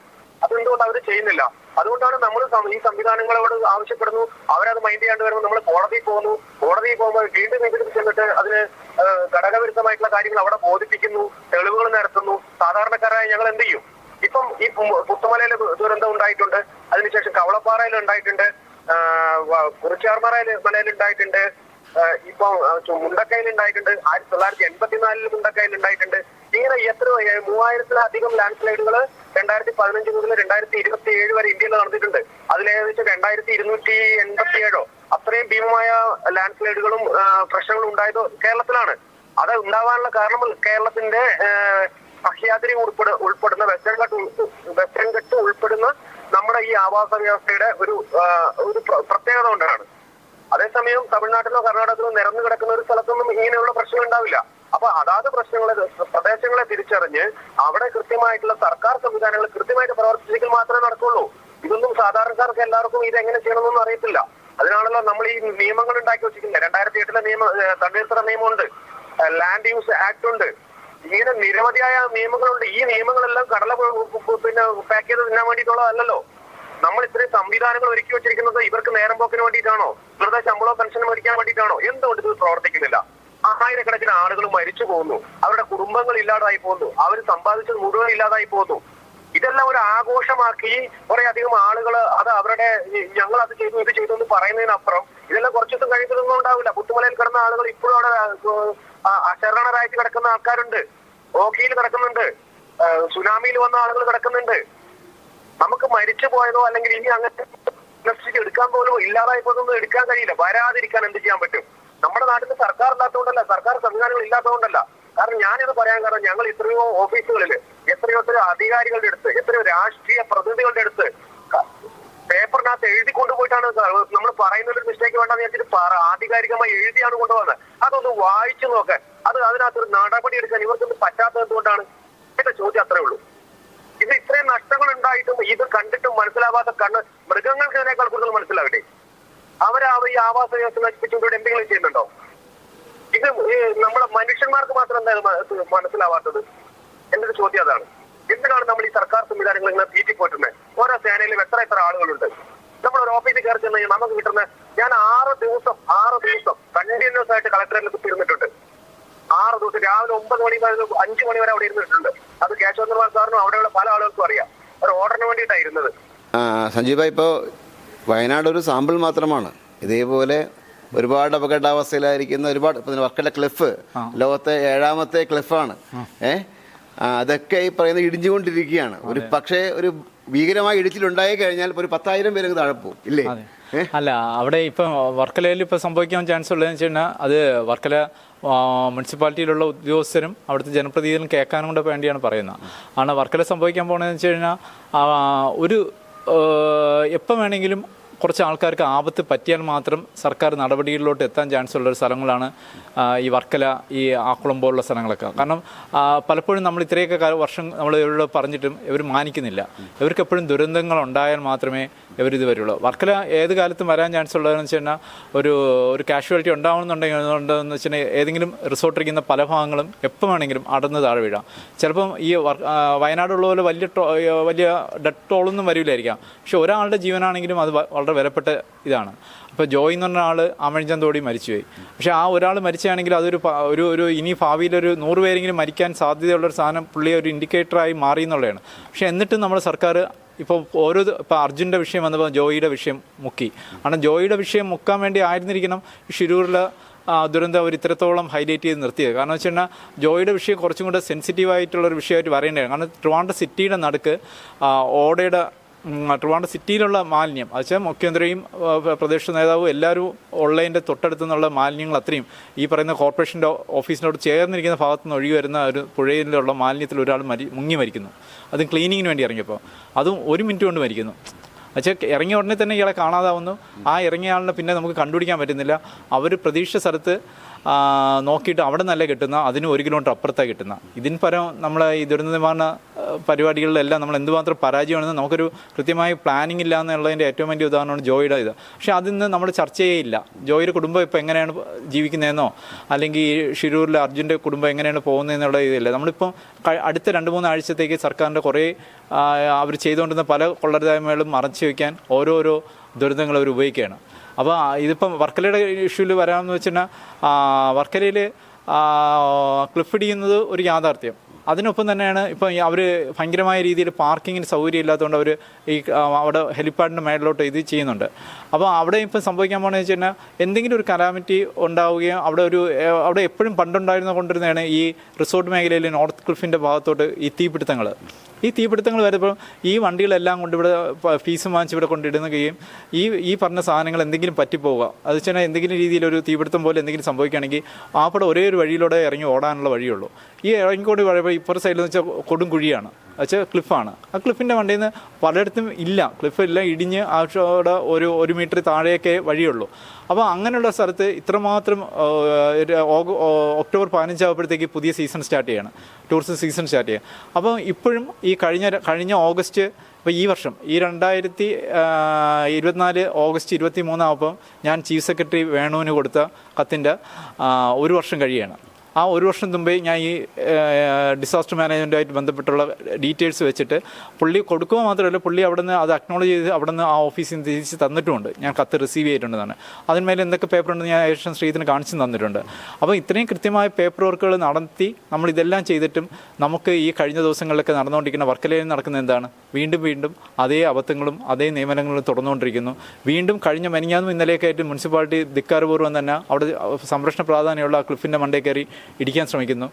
അതെന്തുകൊണ്ട് അവർ ചെയ്യുന്നില്ല? അതുകൊണ്ടാണ് നമ്മൾ ഈ സംവിധാനങ്ങളോട് ആവശ്യപ്പെടുന്നു. അവരത് മൈൻഡ് ചെയ്യാണ്ട് വരുമ്പോൾ നമ്മൾ കോടതിയിൽ പോകുന്നു. കോടതിയിൽ പോകുമ്പോൾ വീണ്ടും വീണ്ടും ചെന്നിട്ട് അതിന് ഘടകവിരുദ്ധമായിട്ടുള്ള കാര്യങ്ങൾ അവിടെ ബോധിപ്പിക്കുന്നു തെളിവുകൾ നടത്തുന്നു. സാധാരണക്കാരായ ഞങ്ങൾ എന്ത് ചെയ്യും? ഇപ്പം ഈ പുത്തുമലയിലെ ദുരന്തം ഉണ്ടായിട്ടുണ്ട്. അതിനുശേഷം കവളപ്പാറയിൽ ഉണ്ടായിട്ടുണ്ട്. കുറിച്ചാർമറയിൽ മലയിൽ ഉണ്ടായിട്ടുണ്ട് ഇപ്പൊ മുണ്ടക്കയിൽ ഉണ്ടായിട്ടുണ്ട് ആയിരത്തി തൊള്ളായിരത്തി എൺപത്തിനാലിൽ മുണ്ടക്കയിൽ ഉണ്ടായിട്ടുണ്ട് ഇങ്ങനെ എത്ര മൂവായിരത്തിലധികം ലാൻഡ് സ്ലൈഡുകൾ രണ്ടായിരത്തി പതിനഞ്ച് മുതൽ രണ്ടായിരത്തി ഇരുപത്തി ഏഴ് വരെ ഇന്ത്യയിൽ നടന്നിട്ടുണ്ട്. അതിൽ ഏകദേശം രണ്ടായിരത്തി ഇരുന്നൂറ്റി എൺപത്തി ഏഴോ അത്രയും ഭീമമായ ലാൻഡ് സ്ലൈഡുകളും പ്രശ്നങ്ങളും ഉണ്ടായത് കേരളത്തിലാണ്. അത് ഉണ്ടാവാനുള്ള കാരണം കേരളത്തിന്റെ സഹ്യാദ്രി ഉൾപ്പെടെ ഉൾപ്പെടുന്ന വെസ്റ്റേൺ ഘട്ട് ഉൾ- വെസ്റ്റേൺ ഘട്ട് ഉൾപ്പെടുന്ന നമ്മുടെ ഈ ആവാസ വ്യവസ്ഥയുടെ ഒരു ആഹ്, ഒരു പ്ര- പ്രത്യേകത അതേസമയം തമിഴ്നാട്ടിലോ കർണാടകത്തിലോ നിരന്നു കിടക്കുന്ന ഒരു സ്ഥലത്തൊന്നും ഇങ്ങനെയുള്ള പ്രശ്നം ഉണ്ടാവില്ല. അപ്പൊ അതാത് പ്രശ്നങ്ങളെ പ്രദേശങ്ങളെ തിരിച്ചറിഞ്ഞ് അവിടെ കൃത്യമായിട്ടുള്ള സർക്കാർ സംവിധാനങ്ങൾ കൃത്യമായിട്ട് പ്രവർത്തിച്ചെങ്കിൽ മാത്രമേ നടക്കുള്ളൂ. ഇതൊന്നും സാധാരണക്കാർക്ക് എല്ലാവർക്കും ഇത് എങ്ങനെ ചെയ്യണമെന്നൊന്നും അറിയത്തില്ല. അതിനാണല്ലോ നമ്മൾ ഈ നിയമങ്ങൾ ഉണ്ടാക്കി വെച്ചിരിക്കുന്നത്. രണ്ടായിരത്തി എട്ടിലെ നിയമ തണ്ണീർത്തട നിയമമുണ്ട്. ലാൻഡ് യൂസ് ആക്ട് ഉണ്ട്. ഇങ്ങനെ നിരവധിയായ നിയമങ്ങളുണ്ട്. ഈ നിയമങ്ങളെല്ലാം കടല പിന്നെ പാക്ക് ചെയ്ത് തിന്നാൻ വേണ്ടിയിട്ടുള്ളതല്ലല്ലോ. നമ്മൾ ഇത്രയും സംവിധാനങ്ങൾ ഒരുക്കി വെച്ചിരിക്കുന്നത് ഇവർക്ക് നേരം പോക്കിന് വേണ്ടിയിട്ടാണോ? വെറുതെ ശമ്പളോ പെൻഷൻ മേടിക്കാൻ വേണ്ടിയിട്ടാണോ? എന്തുകൊണ്ട് ഇത് പ്രവർത്തിക്കുന്നില്ല? ആയിരക്കണക്കിന് ആളുകൾ മരിച്ചു പോകുന്നു അവരുടെ കുടുംബങ്ങൾ ഇല്ലാതായി പോകുന്നു അവർ സമ്പാദിച്ചത് മുഴുവൻ ഇല്ലാതായി പോകുന്നു ഇതെല്ലാം ഒരു ആഘോഷമാക്കി കുറെ അധികം ആളുകൾ അത് അവരുടെ ഞങ്ങൾ അത് ചെയ്തു ഇത് ചെയ്തു എന്ന് പറയുന്നതിനപ്പുറം ഇതെല്ലാം കുറച്ചു ദിവസം കഴിഞ്ഞിട്ടൊന്നും ഉണ്ടാവില്ല. പുത്തുമലയിൽ കിടന്ന ആളുകൾ ഇപ്പോഴും അവിടെ അശരണരായിട്ട് കിടക്കുന്ന ആൾക്കാരുണ്ട്. ഓഖിയിൽ കിടക്കുന്നുണ്ട്. സുനാമിയിൽ വന്ന ആളുകൾ കിടക്കുന്നുണ്ട്. നമുക്ക് മരിച്ചു പോയതോ അല്ലെങ്കിൽ ഇനി അങ്ങനെ നശിച്ച് എടുക്കാൻ പോലും ഇല്ലാതായി പോയതൊന്നും എടുക്കാൻ കഴിയില്ല. വരാതിരിക്കാൻ എന്ത് ചെയ്യാൻ പറ്റും? നമ്മുടെ നാട്ടിൽ സർക്കാർ ഇല്ലാത്തതുകൊണ്ടല്ല സർക്കാർ സംവിധാനങ്ങൾ ഇല്ലാത്തതുകൊണ്ടല്ല. കാരണം ഞാനിത് പറയാൻ കാരണം ഞങ്ങൾ എത്രയോ ഓഫീസുകളിൽ എത്രയോ എത്രയോ അധികാരികളുടെ അടുത്ത് എത്രയോ രാഷ്ട്രീയ പ്രതിനിധികളുടെ അടുത്ത് പേപ്പറിനകത്ത് എഴുതി കൊണ്ടുപോയിട്ടാണ് നമ്മൾ പറയുന്ന ഒരു മിസ്റ്റേക്ക് വേണ്ടെന്ന് വെച്ചിട്ട് ആധികാരികമായി എഴുതിയാണ് കൊണ്ടുപോകുന്നത് അതൊന്ന് വായിച്ചു നോക്കാൻ അത് അതിനകത്ത് ഒരു നടപടി എടുക്കാൻ ഇവർക്കൊന്നും പറ്റാത്തത് എന്തുകൊണ്ടാണ്? എന്റെ ചോദ്യം അത്രേ ഉള്ളൂ. ഇത് ഇത്രയും നഷ്ടങ്ങൾ ഉണ്ടായിട്ടും ഇത് കണ്ടിട്ടും മനസ്സിലാവാത്ത കണ്ണ് മൃഗങ്ങൾക്ക് ഇതിനേക്കാൾ കൂടുതൽ മനസ്സിലാവട്ടെ? അവരാ ഈ ആവാസ വ്യവസ്ഥ നശിപ്പിച്ചുകൊണ്ട് എന്തെങ്കിലും ചെയ്യുന്നുണ്ടോ? ഇത് നമ്മുടെ മനുഷ്യന്മാർക്ക് മാത്രം എന്തായാലും മനസ്സിലാവാത്തത്? എന്റെ ഒരു ചോദ്യം അതാണ്. എന്തിനാണ് നമ്മൾ ഈ സർക്കാർ സംവിധാനങ്ങൾ ഇങ്ങനെ തീറ്റിപ്പോറ്റുന്നത് ഓരോ സേനയിലും എത്ര എത്ര ആളുകളുണ്ട്? നമ്മൾ ഒരു ഓഫീസിൽ കയറി ചെന്ന് നമുക്ക് കിട്ടുന്ന ഞാൻ ആറ് ദിവസം ആറ് ദിവസം കണ്ടിന്യൂസ് ആയിട്ട് കളക്ടറേറ്റിൽ കുത്തിരുന്നിട്ടുണ്ട് ആറ് ദിവസം രാവിലെ ഒമ്പത് മണി മുതൽ അഞ്ചു മണി വരെ അവിടെ ഇരുന്നിട്ടുണ്ട്. അത് കേശവചന്ദ്രമാർ സാറിനും അവിടെയുള്ള പല ആളുകൾക്കും അറിയാം. ഒരു ഓർഡറിന് വേണ്ടിയിട്ടാണ് ഇരുന്നത്. ആ, സഞ്ജീവ ഇപ്പോൾ വയനാട് ഒരു സാമ്പിൾ മാത്രമാണ്. ഇതേപോലെ ഒരുപാട് അപകടാവസ്ഥയിലായിരിക്കുന്ന ഒരുപാട് ഇപ്പം വർക്കല ക്ലിഫ് ലോകത്തെ ഏഴാമത്തെ ക്ലിഫാണ് ഏ? അതൊക്കെ ഈ പറയുന്നത് ഇടിഞ്ഞുകൊണ്ടിരിക്കുകയാണ്. ഒരു പക്ഷേ ഒരു ഭീകരമായ ഇടിച്ചിലുണ്ടായി കഴിഞ്ഞാൽ ഒരു പത്തായിരം പേര് താഴെ പോകും ഇല്ലേ? അല്ല അവിടെ ഇപ്പം വർക്കലയിൽ ഇപ്പോൾ സംഭവിക്കാൻ ചാൻസ് ഉള്ളതെന്ന് വെച്ച് കഴിഞ്ഞാൽ അത് വർക്കല മുനിസിപ്പാലിറ്റിയിലുള്ള ഉദ്യോഗസ്ഥരും അവിടുത്തെ ജനപ്രതിനിധികളും കേൾക്കാനും കൂടെ വേണ്ടിയാണ് പറയുന്നത്. ആണ് വർക്കല സംഭവിക്കാൻ പോകണമെന്ന് വെച്ച് കഴിഞ്ഞാൽ ഒരു എപ്പം വേണമെങ്കിലും കുറച്ച് ആൾക്കാർക്ക് ആപത്ത് പറ്റിയാൽ മാത്രം സർക്കാർ നടപടികളിലോട്ട് എത്താൻ ചാൻസ് ഉള്ള സ്ഥലങ്ങളാണ് ഈ വർക്കല ഈ ആക്കുളം പോലുള്ള സ്ഥലങ്ങളൊക്കെ. കാരണം പലപ്പോഴും നമ്മൾ ഇത്രയൊക്കെ വർഷം നമ്മൾ ഇവരോട് പറഞ്ഞിട്ടും ഇവർ മാനിക്കുന്നില്ല. ഇവർക്ക് എപ്പോഴും ദുരന്തങ്ങൾ ഉണ്ടായാൽ മാത്രമേ ഇവരിത് വരുള്ളൂ. വർക്കല ഏത് കാലത്തും വരാൻ ചാൻസ് ഉള്ളതെന്ന് വെച്ച് കഴിഞ്ഞാൽ ഒരു ഒരു കാഷ്വാലിറ്റി ഉണ്ടാവണമെന്നുണ്ടെങ്കിൽ ഉണ്ടെന്ന് കഴിഞ്ഞാൽ ഏതെങ്കിലും റിസോർട്ട് ഇരിക്കുന്ന പല ഭാഗങ്ങളും എപ്പോൾ വേണമെങ്കിലും അടന്ന് താഴെ വീഴാം. ചിലപ്പം ഈ വയനാടുള്ള പോലെ വലിയ വലിയ ഡെഡ് ടോളൊന്നും വരില്ലായിരിക്കാം. പക്ഷെ ഒരാളുടെ ജീവനാണെങ്കിലും അത് വളരെ വിലപ്പെട്ട ഇതാണ്. അപ്പോൾ ജോയ് എന്ന് പറഞ്ഞ ആൾ ആമഴിഞ്ചാൻ തോടി മരിച്ചുപോയി. പക്ഷേ ആ ഒരാൾ മരിച്ചാണെങ്കിൽ അതൊരു ഒരു ഒരു ഇനി ഭാവിയിൽ ഒരു നൂറ് പേരെങ്കിലും മരിക്കാൻ സാധ്യതയുള്ളൊരു സാധനം പുള്ളിയെ ഒരു ഇൻഡിക്കേറ്ററായി മാറി എന്നുള്ളതാണ്. പക്ഷേ എന്നിട്ടും നമ്മുടെ സർക്കാർ ഇപ്പോൾ ഓരോ ഇപ്പോൾ അർജുന്റെ വിഷയം വന്നപ്പോൾ ജോയിയുടെ വിഷയം മുക്കി. കാരണം ജോയിയുടെ വിഷയം മുക്കാൻ വേണ്ടി ആയിരുന്നിരിക്കണം ഷിരൂരിൽ ദുരന്തം അവർ ഇത്രത്തോളം ഹൈലൈറ്റ് ചെയ്ത് നിർത്തിയത്. കാരണം വെച്ച് കഴിഞ്ഞാൽ ജോയിയുടെ വിഷയം കുറച്ചും കൂടെ സെൻസിറ്റീവ് ഒരു വിഷയമായിട്ട് പറയേണ്ടതാണ്. കാരണം ട്രിവാൻഡ്ര സിറ്റിയുടെ നടുക്ക് ഓടയുടെ ട്രിവാൻഡ്രം സിറ്റിയിലുള്ള മാലിന്യം. അത് വെച്ചാൽ മുഖ്യമന്ത്രിയും പ്രദേശ നേതാവും എല്ലാവരും ഉള്ളതിന്റെ തൊട്ടടുത്തു നിന്നുള്ള മാലിന്യങ്ങൾ അത്രയും ഈ പറയുന്ന കോർപ്പറേഷന്റെ ഓഫീസിനോട് ചേർന്നിരിക്കുന്ന ഭാഗത്തു നിന്ന് ഒഴുകി വരുന്ന ഒരു പുഴയിലുള്ള മാലിന്യത്തിൽ ഒരാൾ മരി മുങ്ങി മരിക്കുന്നു. അതും ക്ലീനിങ്ങിന് വേണ്ടി ഇറങ്ങിയപ്പോൾ അതും ഒരു മിനിറ്റ് കൊണ്ട് മരിക്കുന്നു. പക്ഷേ ഇറങ്ങിയ ഉടനെ തന്നെ ഇയാളെ കാണാതാവുന്നു. ആ ഇറങ്ങിയ ആളിനെ പിന്നെ നമുക്ക് കണ്ടുപിടിക്കാൻ പറ്റുന്നില്ല. അവർ പ്രതീക്ഷിച്ച സ്ഥലത്ത് നോക്കിയിട്ട് അവിടെ നല്ല കിട്ടുന്ന അതിന് ഒരു കിലോമീറ്റർ അപ്പുറത്താണ് കിട്ടുന്ന. ഇതിന് പരം നമ്മൾ ഈ ദുരന്ത നിവാരണ പരിപാടികളിലെല്ലാം നമ്മൾ എന്തുമാത്രം പരാജയമാണെന്ന് നമുക്കൊരു കൃത്യമായി പ്ലാനിംഗ് ഇല്ല എന്നുള്ളതിന്റെ ഏറ്റവും വലിയ ഉദാഹരണമാണ് ജോയിയുടെ ഇത്. പക്ഷേ അതിന്ന് നമ്മൾ ചർച്ച ചെയ്യില്ല ജോയിയുടെ കുടുംബം ഇപ്പോൾ എങ്ങനെയാണ് ജീവിക്കുന്നതെന്നോ അല്ലെങ്കിൽ ഷിരൂരിലെ അർജുന്റെ കുടുംബം എങ്ങനെയാണ് പോകുന്നതെന്നുള്ള ഇതില്ല നമ്മളിപ്പം അടുത്ത രണ്ട് മൂന്ന് ആഴ്ചത്തേക്ക് സർക്കാരിന്റെ കുറേ അവർ ചെയ്തുകൊണ്ടിരുന്ന പല കൊള്ളരുതായ്മകളും മറച്ചു വയ്ക്കാൻ ഓരോരോ ദുരിതങ്ങൾ അവർ ഉപയോഗിക്കുകയാണ്. അപ്പോൾ ഇതിപ്പം വർക്കലയുടെ ഇഷ്യൂവിൽ വരാമെന്ന് വെച്ചാൽ വർക്കലയിൽ ക്ലിഫ് ഇടിയുന്നത് ഒരു യാഥാർത്ഥ്യം. അതിനൊപ്പം തന്നെയാണ് ഇപ്പം അവർ ഭയങ്കരമായ രീതിയിൽ പാർക്കിങ്ങിന് സൗകര്യം ഇല്ലാത്തതുകൊണ്ട് അവർ ഈ അവിടെ ഹെലിപ്പാഡിന്റെ മേളിലോട്ട് ഇത് ചെയ്യുന്നുണ്ട്. അപ്പോൾ അവിടെ ഇപ്പം സംഭവിക്കാൻ പോകുന്നത് വെച്ച് കഴിഞ്ഞാൽ എന്തെങ്കിലും ഒരു കലാമിറ്റി ഉണ്ടാവുകയും അവിടെ ഒരു അവിടെ എപ്പോഴും പണ്ടുണ്ടായിരുന്ന കൊണ്ടിരുന്നതാണ് ഈ റിസോർട്ട് മേഖലയിൽ നോർത്ത് ക്ലിഫിന്റെ ഭാഗത്തോട്ട് ഈ തീപിടുത്തങ്ങൾ ഈ തീപിടുത്തങ്ങൾ വരുമ്പോൾ ഈ വണ്ടികളെല്ലാം കൊണ്ട് ഇവിടെ ഫീസ് വാങ്ങിച്ച് ഇവിടെ കൊണ്ടിടുകയും ഈ ഈ പറഞ്ഞ സാധനങ്ങൾ എന്തെങ്കിലും പറ്റിപ്പോവുക. അത് വെച്ചാൽ എന്തെങ്കിലും രീതിയിലൊരു തീപിടുത്തം പോലെ എന്തെങ്കിലും സംഭവിക്കുകയാണെങ്കിൽ ആപ്പടെ ഒരേ ഒരു വഴിയിലൂടെ ഇറങ്ങി ഓടാനുള്ള വഴിയുള്ളൂ. ഈ ഇറങ്ങിക്കോട് കഴിയുമ്പോൾ ഇപ്പുറ സൈഡിൽ വെച്ചാൽ കൊടും കുഴിയാണ്. വെച്ചാൽ ക്ലിഫാണ്. ആ ക്ലിഫിന്റെ വണ്ടിയിൽ നിന്ന് പലയിടത്തും ഇല്ല. ക്ലിഫ് എല്ലാം ഇടിഞ്ഞ് ആവശ്യം ഒരു ഒരു മീറ്റർ താഴെയൊക്കെ വഴിയുള്ളൂ. അപ്പോൾ അങ്ങനെയുള്ള സ്ഥലത്ത് ഇത്രമാത്രം ഒക്ടോബർ പതിനഞ്ചാകുമ്പോഴത്തേക്ക് പുതിയ സീസൺ സ്റ്റാർട്ട് ചെയ്യണം. ടൂറിസം സീസൺ സ്റ്റാർട്ട് ചെയ്യുക അപ്പോൾ ഇപ്പോഴും ഈ കഴിഞ്ഞ കഴിഞ്ഞ ഓഗസ്റ്റ് ഇപ്പോൾ ഈ വർഷം ഈ രണ്ടായിരത്തി ഇരുപത്തിനാല് ഓഗസ്റ്റ് ഇരുപത്തി മൂന്നാവുമ്പം ഞാൻ ചീഫ് സെക്രട്ടറി വേണുവിന് കൊടുത്ത കത്തിന്റെ ഒരു വർഷം കഴിയാണ് ആ ഒരു വർഷം മുമ്പേ ഞാൻ ഈ ഡിസാസ്റ്റർ മാനേജ്മെന്റുമായിട്ട് ബന്ധപ്പെട്ടുള്ള ഡീറ്റെയിൽസ് വെച്ചിട്ട് പുള്ളി കൊടുക്കുക മാത്രമല്ല പുള്ളി അവിടെ നിന്ന് അത് അക്നോളജ് ചെയ്ത് അവിടെ നിന്ന് ആ ഓഫീസിൽ നിന്ന് തിരിച്ച് തന്നിട്ടുമുണ്ട്. ഞാൻ കത്ത് റിസീവ് ചെയ്തിട്ടുണ്ടെന്നാണ്. അതിന്മേൽ എന്തൊക്കെ പേപ്പർ ഞാൻ ഏഷ്യൻ ശ്രീതിന് കാണിച്ചു തന്നിട്ടുണ്ട്. അപ്പോൾ ഇത്രയും കൃത്യമായ പേപ്പർ വർക്കുകൾ നടത്തി നമ്മൾ ഇതെല്ലാം ചെയ്തിട്ടും നമുക്ക് ഈ കഴിഞ്ഞ ദിവസങ്ങളിലൊക്കെ നടന്നുകൊണ്ടിരിക്കുന്ന വർക്കലയിൽ നടക്കുന്ന എന്താണ്? വീണ്ടും വീണ്ടും അതേ അബദ്ധങ്ങളും അതേ നിയമനങ്ങളും തുടർന്നുകൊണ്ടിരിക്കുന്നു. വീണ്ടും കഴിഞ്ഞ മെനിഞ്ഞാന്നും ഇന്നലെയൊക്കെ ആയിട്ട് മുനിസിപ്പാലിറ്റി ധിക്കാരപൂർവം തന്നെ അവിടെ സംരക്ഷണ പ്രാധാന്യമുള്ള ക്ലിഫിന്റെ മണ്ടേ കയറി ഇടിക്കാൻ ശ്രമിക്കുന്നു.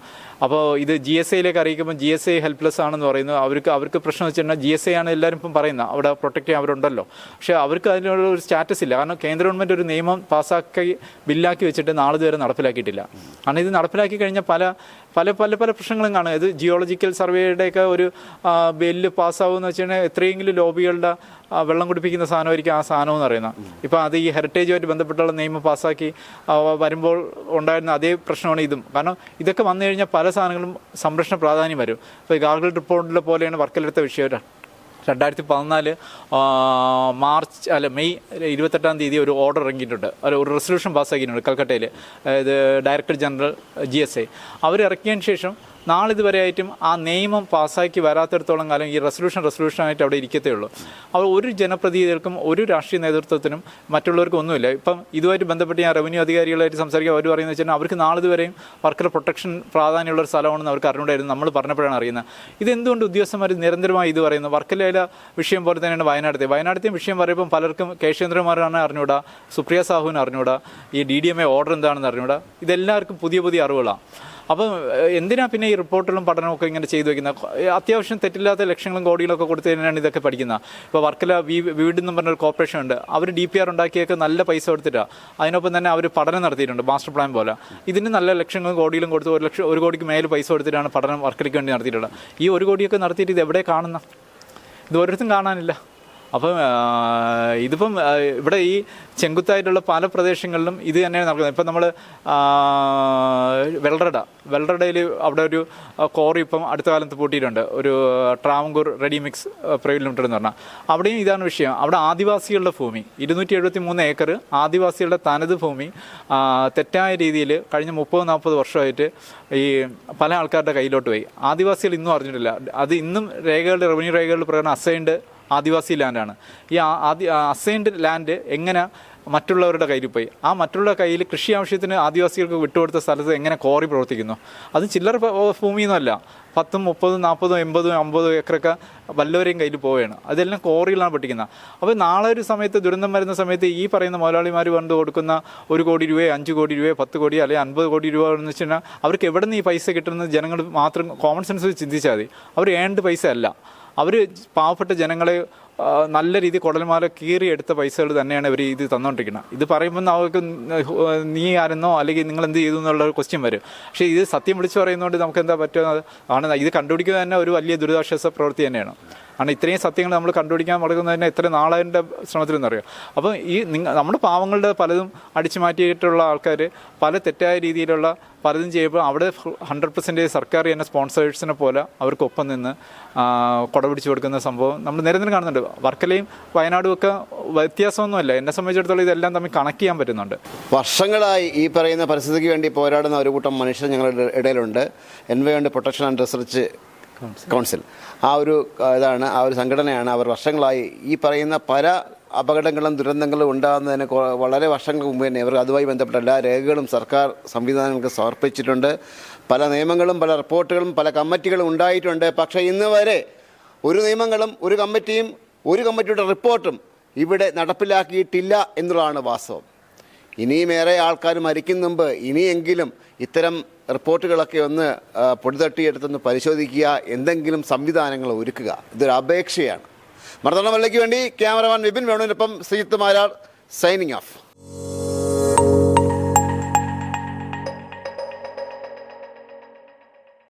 അപ്പോൾ ഇത് ജി എസ് ഐയിലേക്ക് അറിയിക്കുമ്പോൾ ജി എസ് ഐ ഹെൽപ്ലെസ് ആണെന്ന് പറയുന്നു. അവർക്ക് അവർക്ക് പ്രശ്നം വെച്ചിട്ടുണ്ടെങ്കിൽ ജി എസ് ഐ ആണ് എല്ലാവരും ഇപ്പം പറയുന്നത്. അവിടെ പ്രൊട്ടക്ട് ചെയ്യാൻ അവരുണ്ടല്ലോ. പക്ഷേ അവർക്ക് അതിനുള്ള ഒരു സ്റ്റാറ്റസ് ഇല്ല. കാരണം കേന്ദ്ര ഗവൺമെന്റ് ഒരു നിയമം പാസ്സാക്കി ബില്ലാക്കി വെച്ചിട്ട് നാളെ ഇതുവരെ നടപ്പിലാക്കിയിട്ടില്ല. കാരണം ഇത് നടപ്പിലാക്കി കഴിഞ്ഞാൽ പല പല പല പല പ്രശ്നങ്ങളും കാണും. ഇത് ജിയോളജിക്കൽ സർവേയുടെയൊക്കെ ഒരു ബില്ല് പാസ്സാവുമെന്ന് വെച്ച് കഴിഞ്ഞാൽ എത്രയെങ്കിലും ലോബികളുടെ വെള്ളം കുടിപ്പിക്കുന്ന സാധനമായിരിക്കും ആ സാധനം എന്ന് പറയുന്നത്. ഇപ്പോൾ അത് ഈ ഹെറിറ്റേജുമായിട്ട് ബന്ധപ്പെട്ടുള്ള നിയമം പാസ്സാക്കി വരുമ്പോൾ ഉണ്ടായിരുന്ന അതേ പ്രശ്നമാണ് ഇതും. കാരണം ഇതൊക്കെ വന്നു കഴിഞ്ഞാൽ പല സാധനങ്ങളും സംരക്ഷണ പ്രാധാന്യം വരും. ഇപ്പോൾ ഗാർഗിൾ റിപ്പോർട്ടിലെ പോലെയാണ് വർക്കിലെടുത്ത വിഷയം. രണ്ടായിരത്തി പതിനാല് മാർച്ച് അല്ല മെയ് ഇരുപത്തെട്ടാം തീയതി ഒരു ഓർഡർ ഇറങ്ങിയിട്ടുണ്ട്. ഒരു റെസൊല്യൂഷൻ പാസ്സാക്കിയിട്ടുണ്ട് കൽക്കട്ടയിൽ ഇത് director general G S I. അവർ ഇറക്കിയതിന് ശേഷം നാളിതുവരെ ആയിട്ടും ആ നിയമം പാസ്സാക്കി വരാത്തിടത്തോളം കാലം ഈ റെസൊല്യൂഷൻ റെസൊല്യൂഷനായിട്ട് അവിടെ ഇരിക്കത്തേ ഉള്ളൂ. അപ്പോൾ ഒരു ജനപ്രതിനിധികൾക്കും ഒരു രാഷ്ട്രീയ നേതൃത്വത്തിനും മറ്റുള്ളവർക്കും ഒന്നുമില്ല. ഇപ്പം ഇതുമായിട്ട് ബന്ധപ്പെട്ട് ഞാൻ റവന്യൂ അധികാരികളായിട്ട് സംസാരിക്കുക അവർ പറയുന്നത് വെച്ചാൽ അവർക്ക് നാളിതുവരെയും വർക്കർ പ്രൊട്ടക്ഷൻ പ്രാധാന്യമുള്ള ഒരു സ്ഥലമാണെന്ന് അവർക്ക് അറിഞ്ഞുകൊണ്ടായിരുന്നു നമ്മൾ പറഞ്ഞപ്പോഴാണ് അറിയുന്നത്. ഇതെന്തുകൊണ്ട് ഉദ്യോഗസ്ഥന്മാർ നിരന്തരമായി ഇത് പറയുന്നത്? വർക്കലയിലെ വിഷയം പോലെ തന്നെയാണ് വയനാടത്തെ വയനാട്ടിലെ വിഷയം പറയുമ്പോൾ പലർക്കും കേശേന്ദ്രമാരാണ് അറിഞ്ഞൂടാ സുപ്രിയ സാഹുവിന് അറിഞ്ഞൂടാ ഈ D D M A order എന്താണെന്ന് അറിഞ്ഞൂടാ ഇതെല്ലാവർക്കും പുതിയ പുതിയ അറിവുകളാണ്. അപ്പം എന്തിനാ പിന്നെ ഈ റിപ്പോർട്ടുകളും ഒക്കെ ഇങ്ങനെ ചെയ്തു വെക്കുന്നത് അത്യാവശ്യം തെറ്റില്ലാത്ത ലക്ഷങ്ങളും കോടികളൊക്കെ കൊടുത്തു തന്നെയാണ് ഇതൊക്കെ പഠിക്കുന്നത് ഇപ്പോൾ വർക്കല വീട് എന്ന് പറഞ്ഞൊരു കോർപ്പറേഷൻ ഉണ്ട്. അവർ ഡി പി ആർ ഉണ്ടാക്കിയൊക്കെ നല്ല പൈസ കൊടുത്തിട്ടാണ് അതിനൊപ്പം തന്നെ അവർ പഠനം നടത്തിയിട്ടുണ്ട് മാസ്റ്റർ പ്ലാൻ പോലെ. ഇതിന് നല്ല ലക്ഷങ്ങളും കോടികളും കൊടുത്ത് ഒരു ലക്ഷം ഒരു കോടിക്ക് മേലെ പൈസ കൊടുത്തിട്ടാണ് പഠനം വർക്കലയ്ക്ക് വേണ്ടി നടത്തിയിട്ടുള്ളത്. ഈ ഒരു കോടിയൊക്കെ നടത്തിയിട്ട് ഇത് എവിടെ കാണുന്ന? ഇത് ഓരോരുത്തരും കാണാനില്ല. അപ്പം ഇതിപ്പം ഇവിടെ ഈ ചെങ്കുത്തായിട്ടുള്ള പല പ്രദേശങ്ങളിലും ഇത് തന്നെയാണ് നടക്കുന്നത്. ഇപ്പം നമ്മൾ വെള്ളറട വെള്ളറടയിൽ അവിടെ ഒരു കോറി ഇപ്പം അടുത്ത കാലത്ത് പൂട്ടിയിട്ടുണ്ട്. ഒരു Travancore ready mix private limited എന്ന് പറഞ്ഞാൽ. അവിടെയും ഇതാണ് വിഷയം. അവിടെ ആദിവാസികളുടെ ഭൂമി ഇരുന്നൂറ്റി എഴുപത്തി മൂന്ന് ഏക്കർ ആദിവാസികളുടെ തനത് ഭൂമി തെറ്റായ രീതിയിൽ കഴിഞ്ഞ മുപ്പത് നാൽപ്പത് വർഷമായിട്ട് ഈ പല ആൾക്കാരുടെ കയ്യിലോട്ട് പോയി. ആദിവാസികൾ ഇന്നും അറിഞ്ഞിട്ടില്ല. അത് ഇന്നും രേഖകളുടെ റവന്യൂ രേഖകളുടെ പ്രകാരം അസൈൻഡ് ആദിവാസി ലാൻഡാണ്. ഈ ആദി അസൈൻഡ് ലാൻഡ് എങ്ങനെ മറ്റുള്ളവരുടെ കയ്യിൽ പോയി? ആ മറ്റുള്ളവരുടെ കയ്യിൽ കൃഷി ആവശ്യത്തിന് ആദിവാസികൾക്ക് വിട്ടുകൊടുത്ത സ്ഥലത്ത് എങ്ങനെ കോറി പ്രവർത്തിക്കുന്നു? അത് ചില്ലറ ഭൂമി ഭൂമിയൊന്നുമല്ല പത്തും മുപ്പതും നാൽപ്പതും എൺപതും അമ്പതും ഏക്കറൊക്കെ വല്ലവരെയും കയ്യിൽ പോവുകയാണ്. അതെല്ലാം കോറികളാണ് പഠിക്കുന്നത് അപ്പോൾ നാളെ ഒരു സമയത്ത് ദുരന്തം വരുന്ന സമയത്ത് ഈ പറയുന്ന മുതലാളിമാർ വന്ന് കൊടുക്കുന്ന ഒരു കോടി രൂപയോ അഞ്ച് കോടി രൂപയോ പത്ത് കോടി അല്ലെങ്കിൽ അൻപത് കോടി രൂപ എന്ന് വെച്ച് കഴിഞ്ഞാൽ അവർക്ക് എവിടെ നിന്ന് ഈ പൈസ കിട്ടുന്നത്? ജനങ്ങൾ മാത്രം കോമൺ സെൻസ് ചിന്തിച്ചാൽ മതി. അവർ ഏണ്ട് പൈസ അല്ല. അവർ പാവപ്പെട്ട ജനങ്ങളെ നല്ല രീതിയിൽ കുടൽമാല കീറിയെടുത്ത പൈസകൾ തന്നെയാണ് ഇവർ ഇത് തന്നുകൊണ്ടിരിക്കുന്നത് ഇത് പറയുമ്പോൾ അവർക്ക് നീ ആരെന്നോ അല്ലെങ്കിൽ നിങ്ങൾ എന്ത് ചെയ്തു എന്നുള്ള ക്വസ്റ്റ്യൻ വരും. പക്ഷേ ഇത് സത്യം വിളിച്ചു പറയുന്നതുകൊണ്ട് നമുക്ക് എന്താ പറ്റുന്നത്? ആണ് ഇത് കണ്ടുപിടിക്കുക തന്നെ ഒരു വലിയ ദുരിതാശ്വാസ പ്രവൃത്തി തന്നെയാണ്. കാരണം ഇത്രയും സത്യങ്ങൾ നമ്മൾ കണ്ടുപിടിക്കാൻ നടക്കുന്നത് തന്നെ എത്ര നാളതിന്റെ ശ്രമത്തിലെന്നറിയാം. അപ്പോൾ ഈ നിങ്ങൾ നമ്മുടെ പാവങ്ങളുടെ പലതും അടിച്ചു മാറ്റിയിട്ടുള്ള ആൾക്കാർ പല തെറ്റായ രീതിയിലുള്ള പലതും ചെയ്യുമ്പോൾ അവിടെ ഹൺഡ്രഡ് പെർസെന്റേജ് സർക്കാർ തന്നെ സ്പോൺസേഴ്സിനെ പോലെ അവർക്കൊപ്പം നിന്ന് കൊടപിടിച്ച് കൊടുക്കുന്ന സംഭവം നമ്മൾ നിരന്തരം കാണുന്നുണ്ട്. വർക്കലയും വയനാടും ഒക്കെ വ്യത്യാസമൊന്നുമല്ല. എന്നെ സംബന്ധിച്ചിടത്തോളം ഇതെല്ലാം തമ്മിൽ കണക്ട് ചെയ്യാൻ പറ്റുന്നുണ്ട്. വർഷങ്ങളായി ഈ പറയുന്ന പരിസ്ഥിതിക്ക് വേണ്ടി പോരാടുന്ന ഒരു കൂട്ടം മനുഷ്യർ ഞങ്ങളുടെ ഇടയിലുണ്ട്. Environment protection and research council ആ ഒരു ഇതാണ് ആ ഒരു സംഘടനയാണ് അവർ വർഷങ്ങളായി ഈ പറയുന്ന പല അപകടങ്ങളും ദുരന്തങ്ങളും ഉണ്ടാകുന്നതിന് വളരെ വർഷങ്ങൾക്ക് മുമ്പ് തന്നെ ഇവർ അതുമായി ബന്ധപ്പെട്ട എല്ലാ രേഖകളും സർക്കാർ സംവിധാനങ്ങൾക്ക് സമർപ്പിച്ചിട്ടുണ്ട്. പല നിയമങ്ങളും പല റിപ്പോർട്ടുകളും പല കമ്മിറ്റികളും ഉണ്ടായിട്ടുണ്ട്. പക്ഷേ ഇന്ന് വരെ ഒരു നിയമങ്ങളും ഒരു കമ്മിറ്റിയും ഒരു കമ്മിറ്റിയുടെ റിപ്പോർട്ടും ഇവിടെ നടപ്പിലാക്കിയിട്ടില്ല എന്നുള്ളതാണ് വാസ്തവം. ഇനിയും ഏറെ ആൾക്കാർ മരിക്കുന്ന മുമ്പ് ഇനിയെങ്കിലും ഇത്തരം റിപ്പോർട്ടുകളൊക്കെ ഒന്ന് പൊടിതട്ടിയെടുത്തൊന്ന് പരിശോധിക്കുക. എന്തെങ്കിലും സംവിധാനങ്ങൾ ഒരുക്കുക. ഇതൊരു അപേക്ഷയാണ്. മർദ്ദനമല്ലയ്ക്ക് വേണ്ടി ക്യാമറമാൻ വിപിൻ വേണുവിനൊപ്പം ശ്രീജിത്ത് മാരാർ സൈനിങ് ഓഫ്.